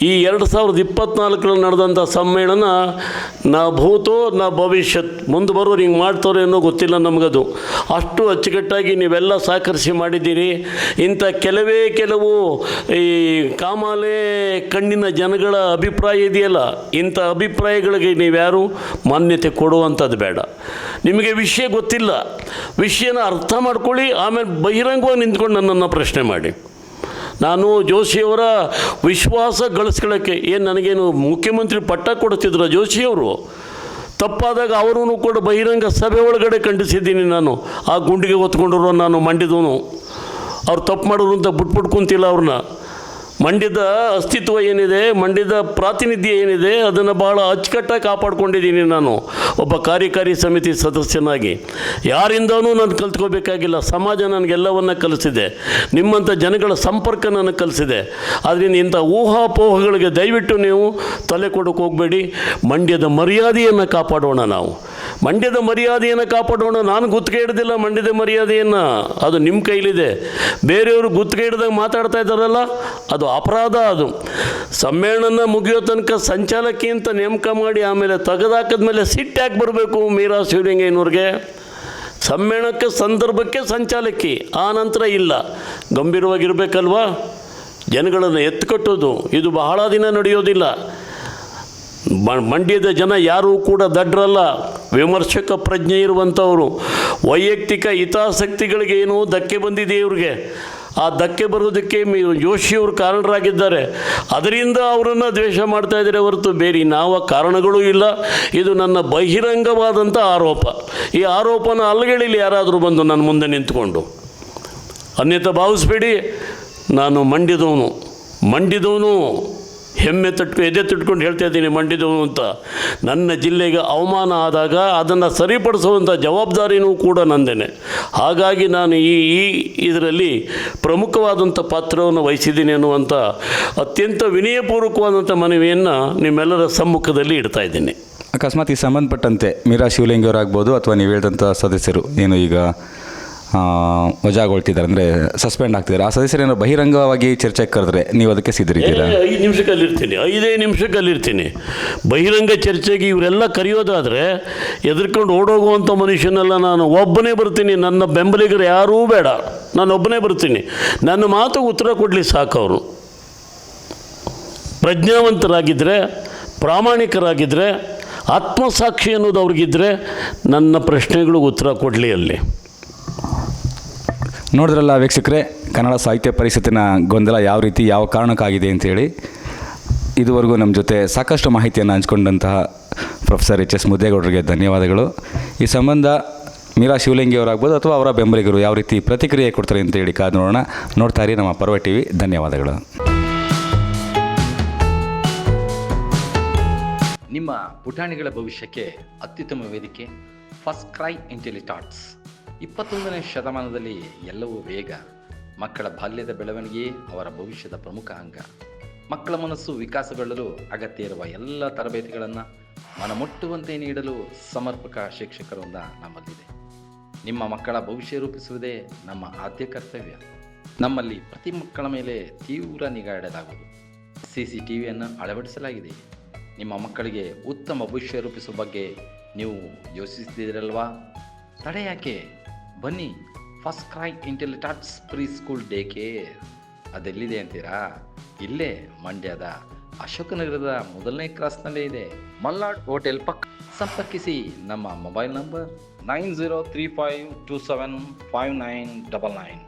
ಈ ಎರಡು ಸಾವಿರದ ಇಪ್ಪತ್ನಾಲ್ಕರಲ್ಲಿ ನಡೆದಂಥ ಸಮ್ಮೇಳನ ನಾ ಭೂತೋ, ನಾ ಭವಿಷ್ಯತ್ ಮುಂದೆ ಬರೋರು ಹಿಂಗೆ ಮಾಡ್ತಾರೆ ಅನ್ನೋ ಗೊತ್ತಿಲ್ಲ ನಮಗದು. ಅಷ್ಟು ಅಚ್ಚುಕಟ್ಟಾಗಿ ನೀವೆಲ್ಲ ಸಹಕರಿಸಿ ಮಾಡಿದ್ದೀರಿ. ಇಂಥ ಕೆಲವೇ ಕೆಲವು ಈ ಕಾಮಾಲೆ ಕಣ್ಣಿನ ಜನಗಳ ಅಭಿಪ್ರಾಯ ಇದೆಯಲ್ಲ, ಇಂಥ ಅಭಿಪ್ರಾಯಗಳಿಗೆ ನೀವ್ಯಾರು ಮಾನ್ಯತೆ ಕೊಡುವಂಥದ್ದು ಬೇಡ. ನಿಮಗೆ ವಿಷಯ ಗೊತ್ತಿಲ್ಲ. ವಿಷಯನ ಅರ್ಥ ಮಾಡ್ಕೊಳ್ಳಿ, ಆಮೇಲೆ ಬಹಿರಂಗವಾಗಿ ನಿಂತ್ಕೊಂಡು ನನ್ನನ್ನು ಪ್ರಶ್ನೆ ಮಾಡಿ. ನಾನು ಜೋಶಿಯವರ ವಿಶ್ವಾಸ ಗಳಿಸ್ಕೊಳ್ಳೋಕ್ಕೆ ಏನು ನನಗೇನು ಮುಖ್ಯಮಂತ್ರಿ ಪಟ್ಟ ಕೊಡ್ತಿದ್ರು ಜೋಶಿಯವರು? ತಪ್ಪಾದಾಗ ಅವರೂ ಕೂಡ ಬಹಿರಂಗ ಸಭೆ ಒಳಗಡೆ ಖಂಡಿಸಿದ್ದೀನಿ ನಾನು. ಆ ಗುಂಡಿಗೆ ಹೊತ್ಕೊಂಡಿರೋ ನಾನು ಮಂಡಿದವನು. ಅವ್ರು ತಪ್ಪು ಮಾಡೋರು ಅಂತ ಬಿಟ್ಬಿಟ್ಟು ಕುಂತಿಲ್ಲ ಅವ್ರನ್ನ. ಮಂಡ್ಯದ ಅಸ್ತಿತ್ವ ಏನಿದೆ, ಮಂಡ್ಯದ ಪ್ರಾತಿನಿಧ್ಯ ಏನಿದೆ, ಅದನ್ನು ಭಾಳ ಅಚ್ಚುಕಟ್ಟಾಗಿ ಕಾಪಾಡ್ಕೊಂಡಿದ್ದೀನಿ ನಾನು. ಒಬ್ಬ ಕಾರ್ಯಕಾರಿ ಸಮಿತಿ ಸದಸ್ಯನಾಗಿ. ಯಾರಿಂದನೂ ನಾನು ಕಲ್ತ್ಕೋಬೇಕಾಗಿಲ್ಲ. ಸಮಾಜ ನನಗೆಲ್ಲವನ್ನ ಕಲಿಸಿದೆ. ನಿಮ್ಮಂಥ ಜನಗಳ ಸಂಪರ್ಕ ನನಗೆ ಕಲಿಸಿದೆ. ಆದ್ದರಿಂದ ಇಂಥ ಊಹಾಪೋಹಗಳಿಗೆ ದಯವಿಟ್ಟು ನೀವು ತಲೆ ಕೊಡೋಕೆ ಹೋಗಬೇಡಿ. ಮಂಡ್ಯದ ಮರ್ಯಾದೆಯನ್ನು ಕಾಪಾಡೋಣ ನಾವು. ಮಂಡ್ಯದ ಮರ್ಯಾದೆಯನ್ನು ಕಾಪಾಡೋಣ. ನಾನು ಗುತ್ತಿಗೆ ಹಿಡ್ದಿಲ್ಲ ಮಂಡ್ಯದ ಮರ್ಯಾದೆಯನ್ನು. ಅದು ನಿಮ್ಮ ಕೈಲಿದೆ. ಬೇರೆಯವರು ಗುತ್ತಿಗೆ ಹಿಡ್ದಾಗ ಮಾತಾಡ್ತಾ ಇದ್ದಾರಲ್ಲ, ಅದು ಅಪರಾಧ ಅದು. ಸಮ್ಮೇಳನ ಮುಗಿಯೋ ತನಕ ಸಂಚಾಲಕಿ ಅಂತ ನೇಮಕ ಮಾಡಿ ಆಮೇಲೆ ತೆಗೆದಾಕಿದ್ಮೇಲೆ ಯಾಕೆ ಬರಬೇಕು ಮೀರಾ ಶಿವಲಿಂಗಯ್ಯನವ್ರಿಗೆ? ಸಮ್ಮೇಳನಕ್ಕೆ ಸಂದರ್ಭಕ್ಕೆ ಸಂಚಾಲಕಿ, ಆ ನಂತರ ಇಲ್ಲ. ಗಂಭೀರವಾಗಿರಬೇಕಲ್ವಾ? ಜನಗಳನ್ನು ಎತ್ತುಕಟ್ಟೋದು ಇದು ಬಹಳ ದಿನ ನಡೆಯೋದಿಲ್ಲ. ಮಂಡ್ಯದ ಜನ ಯಾರೂ ಕೂಡ ದಡ್ರಲ್ಲ. ವಿಮರ್ಶಕ ಪ್ರಜ್ಞೆ ಇರುವಂಥವರು. ವೈಯಕ್ತಿಕ ಹಿತಾಸಕ್ತಿಗಳಿಗೆ ಏನು ಧಕ್ಕೆ ಬಂದಿದೆ ಇವ್ರಿಗೆ. ಆ ಧಕ್ಕೆ ಬರೋದಕ್ಕೆ ಜೋಶಿಯವರು ಕಾರಣರಾಗಿದ್ದಾರೆ. ಅದರಿಂದ ಅವರನ್ನು ದ್ವೇಷ ಮಾಡ್ತಾ ಇದ್ದಾರೆ ಹೊರತು ಬೇರೆ ಯಾವ ಕಾರಣಗಳೂ ಇಲ್ಲ. ಇದು ನನ್ನ ಬಹಿರಂಗವಾದಂಥ ಆರೋಪ. ಈ ಆರೋಪನ ಅಲ್ಲಗಳಿಲಿ ಯಾರಾದರೂ ಬಂದು ನನ್ನ ಮುಂದೆ ನಿಂತ್ಕೊಂಡು. ಅನ್ಯತ ಭಾವಿಸ್ಬೇಡಿ. ನಾನು ಮಂಡ್ಯದವನು. ಮಂಡ್ಯದವನು ಹೆಮ್ಮೆ ತಟ್ಕೊ, ಎದೆ ತಟ್ಕೊಂಡು ಹೇಳ್ತಾ ಇದ್ದೀನಿ ಮಂಡ್ಯದವನು ಅಂತ. ನನ್ನ ಜಿಲ್ಲೆಗೆ ಅವಮಾನ ಆದಾಗ ಅದನ್ನು ಸರಿಪಡಿಸುವಂಥ ಜವಾಬ್ದಾರಿನೂ ಕೂಡ ನಂದೇನೆ. ಹಾಗಾಗಿ ನಾನು ಈ ಈ ಇದರಲ್ಲಿ ಪ್ರಮುಖವಾದಂಥ ಪಾತ್ರವನ್ನು ವಹಿಸಿದ್ದೀನಿ ಅನ್ನುವಂಥ ಅತ್ಯಂತ ವಿನಯಪೂರ್ವಕವಾದಂಥ ಮನವಿಯನ್ನು ನಿಮ್ಮೆಲ್ಲರ ಸಮ್ಮುಖದಲ್ಲಿ ಇಡ್ತಾ ಇದ್ದೀನಿ. ಅಕಸ್ಮಾತ್ ಈ ಸಂಬಂಧಪಟ್ಟಂತೆ ಮೀರಾ ಶಿವಲಿಂಗವರಾಗ್ಬೋದು ಅಥವಾ ನೀವು ಹೇಳಿದಂಥ ಸದಸ್ಯರು ಏನು ಈಗ ವಜಾಗೊಳ್ತಿದ್ದಾರೆ ಅಂದರೆ ಸಸ್ಪೆಂಡ್ ಆಗ್ತಿದ್ದಾರೆ. ಆ ಸದಸ್ಯರೇನೋ ಬಹಿರಂಗವಾಗಿ ಚರ್ಚೆಗೆ ಕರೆದ್ರೆ ನೀವು ಅದಕ್ಕೆ ಸಿದ್ಧರಿದ್ದೀರಾ? ಐದು ಐದು ನಿಮಿಷಕ್ಕಲ್ಲಿರ್ತೀನಿ ಐದೇ ನಿಮಿಷಕ್ಕಲ್ಲಿರ್ತೀನಿ ಬಹಿರಂಗ ಚರ್ಚೆಗೆ ಇವರೆಲ್ಲ ಕರೆಯೋದಾದರೆ ಎದುರ್ಕೊಂಡು ಓಡೋಗುವಂಥ ಮನುಷ್ಯನೆಲ್ಲ ನಾನು. ಒಬ್ಬನೇ ಬರ್ತೀನಿ. ನನ್ನ ಬೆಂಬಲಿಗರು ಯಾರೂ ಬೇಡ. ನಾನು ಒಬ್ಬನೇ ಬರ್ತೀನಿ. ನನ್ನ ಮಾತು ಉತ್ತರ ಕೊಡಲಿ ಸಾಕು ಅವರು ಪ್ರಜ್ಞಾವಂತರಾಗಿದ್ದರೆ ಪ್ರಾಮಾಣಿಕರಾಗಿದ್ದರೆ ಆತ್ಮಸಾಕ್ಷಿ ಅನ್ನೋದು ಅವ್ರಿಗಿದ್ದರೆ ನನ್ನ ಪ್ರಶ್ನೆಗಳಿಗೆ ಉತ್ತರ ಕೊಡಲಿ ಅಲ್ಲಿ. ನೋಡಿದ್ರಲ್ಲ ವೀಕ್ಷಕರೇ, ಕನ್ನಡ ಸಾಹಿತ್ಯ ಪರಿಷತ್ತಿನ ಗೊಂದಲ ಯಾವ ರೀತಿ, ಯಾವ ಕಾರಣಕ್ಕಾಗಿದೆ ಅಂತೇಳಿ ಇದುವರೆಗೂ ನಮ್ಮ ಜೊತೆ ಸಾಕಷ್ಟು ಮಾಹಿತಿಯನ್ನು ಹಂಚ್ಕೊಂಡಂತಹ ಪ್ರೊಫೆಸರ್ ಎಚ್ ಎಸ್ ಮುದ್ದೇಗೌಡರಿಗೆ ಧನ್ಯವಾದಗಳು. ಈ ಸಂಬಂಧ ಮೀರಾ ಶಿವಲಿಂಗಿ ಅವರಾಗ್ಬೋದು ಅಥವಾ ಅವರ ಬೆಂಬಲಿಗರು ಯಾವ ರೀತಿ ಪ್ರತಿಕ್ರಿಯೆ ಕೊಡ್ತಾರೆ ಅಂತ ಹೇಳಿ ಕಾದು ನೋಡೋಣ. ನೋಡ್ತಾ ಇರಿ ನಮ್ಮ ಪರ್ವ ಟಿ ವಿ ಧನ್ಯವಾದಗಳು. ನಿಮ್ಮ ಪುಟಾಣಿಗಳ ಭವಿಷ್ಯಕ್ಕೆ ಅತ್ಯುತ್ತಮ ವೇದಿಕೆ ಫಸ್ಟ್ ಕ್ರೈ ಇಂಟೆಲಿಟಾಟ್ಸ್ ಇಪ್ಪತ್ತೊಂದನೇ ಶತಮಾನದಲ್ಲಿ ಎಲ್ಲವೂ ವೇಗ ಮಕ್ಕಳ ಬಾಲ್ಯದ ಬೆಳವಣಿಗೆ ಅವರ ಭವಿಷ್ಯದ ಪ್ರಮುಖ ಅಂಗ. ಮಕ್ಕಳ ಮನಸ್ಸು ವಿಕಾಸಗೊಳ್ಳಲು ಅಗತ್ಯ ಇರುವ ಎಲ್ಲ ತರಬೇತಿಗಳನ್ನು ಮನಮುಟ್ಟುವಂತೆ ನೀಡಲು ಸಮರ್ಪಕ ಶಿಕ್ಷಕರೊಂದ ನಮ್ಮಲ್ಲಿದೆ. ನಿಮ್ಮ ಮಕ್ಕಳ ಭವಿಷ್ಯ ರೂಪಿಸುವುದೇ ನಮ್ಮ ಆದ್ಯ ಕರ್ತವ್ಯ. ನಮ್ಮಲ್ಲಿ ಪ್ರತಿ ಮಕ್ಕಳ ಮೇಲೆ ತೀವ್ರ ನಿಗಾ ಇಡಲಾಗುವುದು. ಸಿ ಸಿ ಟಿ ವಿಯನ್ನು ಅಳವಡಿಸಲಾಗಿದೆ. ನಿಮ್ಮ ಮಕ್ಕಳಿಗೆ ಉತ್ತಮ ಭವಿಷ್ಯ ರೂಪಿಸುವ ಬಗ್ಗೆ ನೀವು ಯೋಚಿಸುತ್ತಿದ್ದೀರಲ್ವಾ? ತಡೆ ಯಾಕೆ ಬನ್ನಿ first cry Intellitots preschool day care ಅದೆಲ್ಲಿದೆ ಅಂತೀರಾ? ಇಲ್ಲೇ, ಮಂಡ್ಯದ ಅಶೋಕನಗರದ ಮೊದಲನೇ ಕ್ರಾಸ್ನಲ್ಲೇ ಇದೆ. ಮಲ್ನಾಡ್ ಹೋಟೆಲ್ ಪಕ್ಕ. ಸಂಪರ್ಕಿಸಿ ನಮ್ಮ mobile number nine zero three five two seven five nine double nine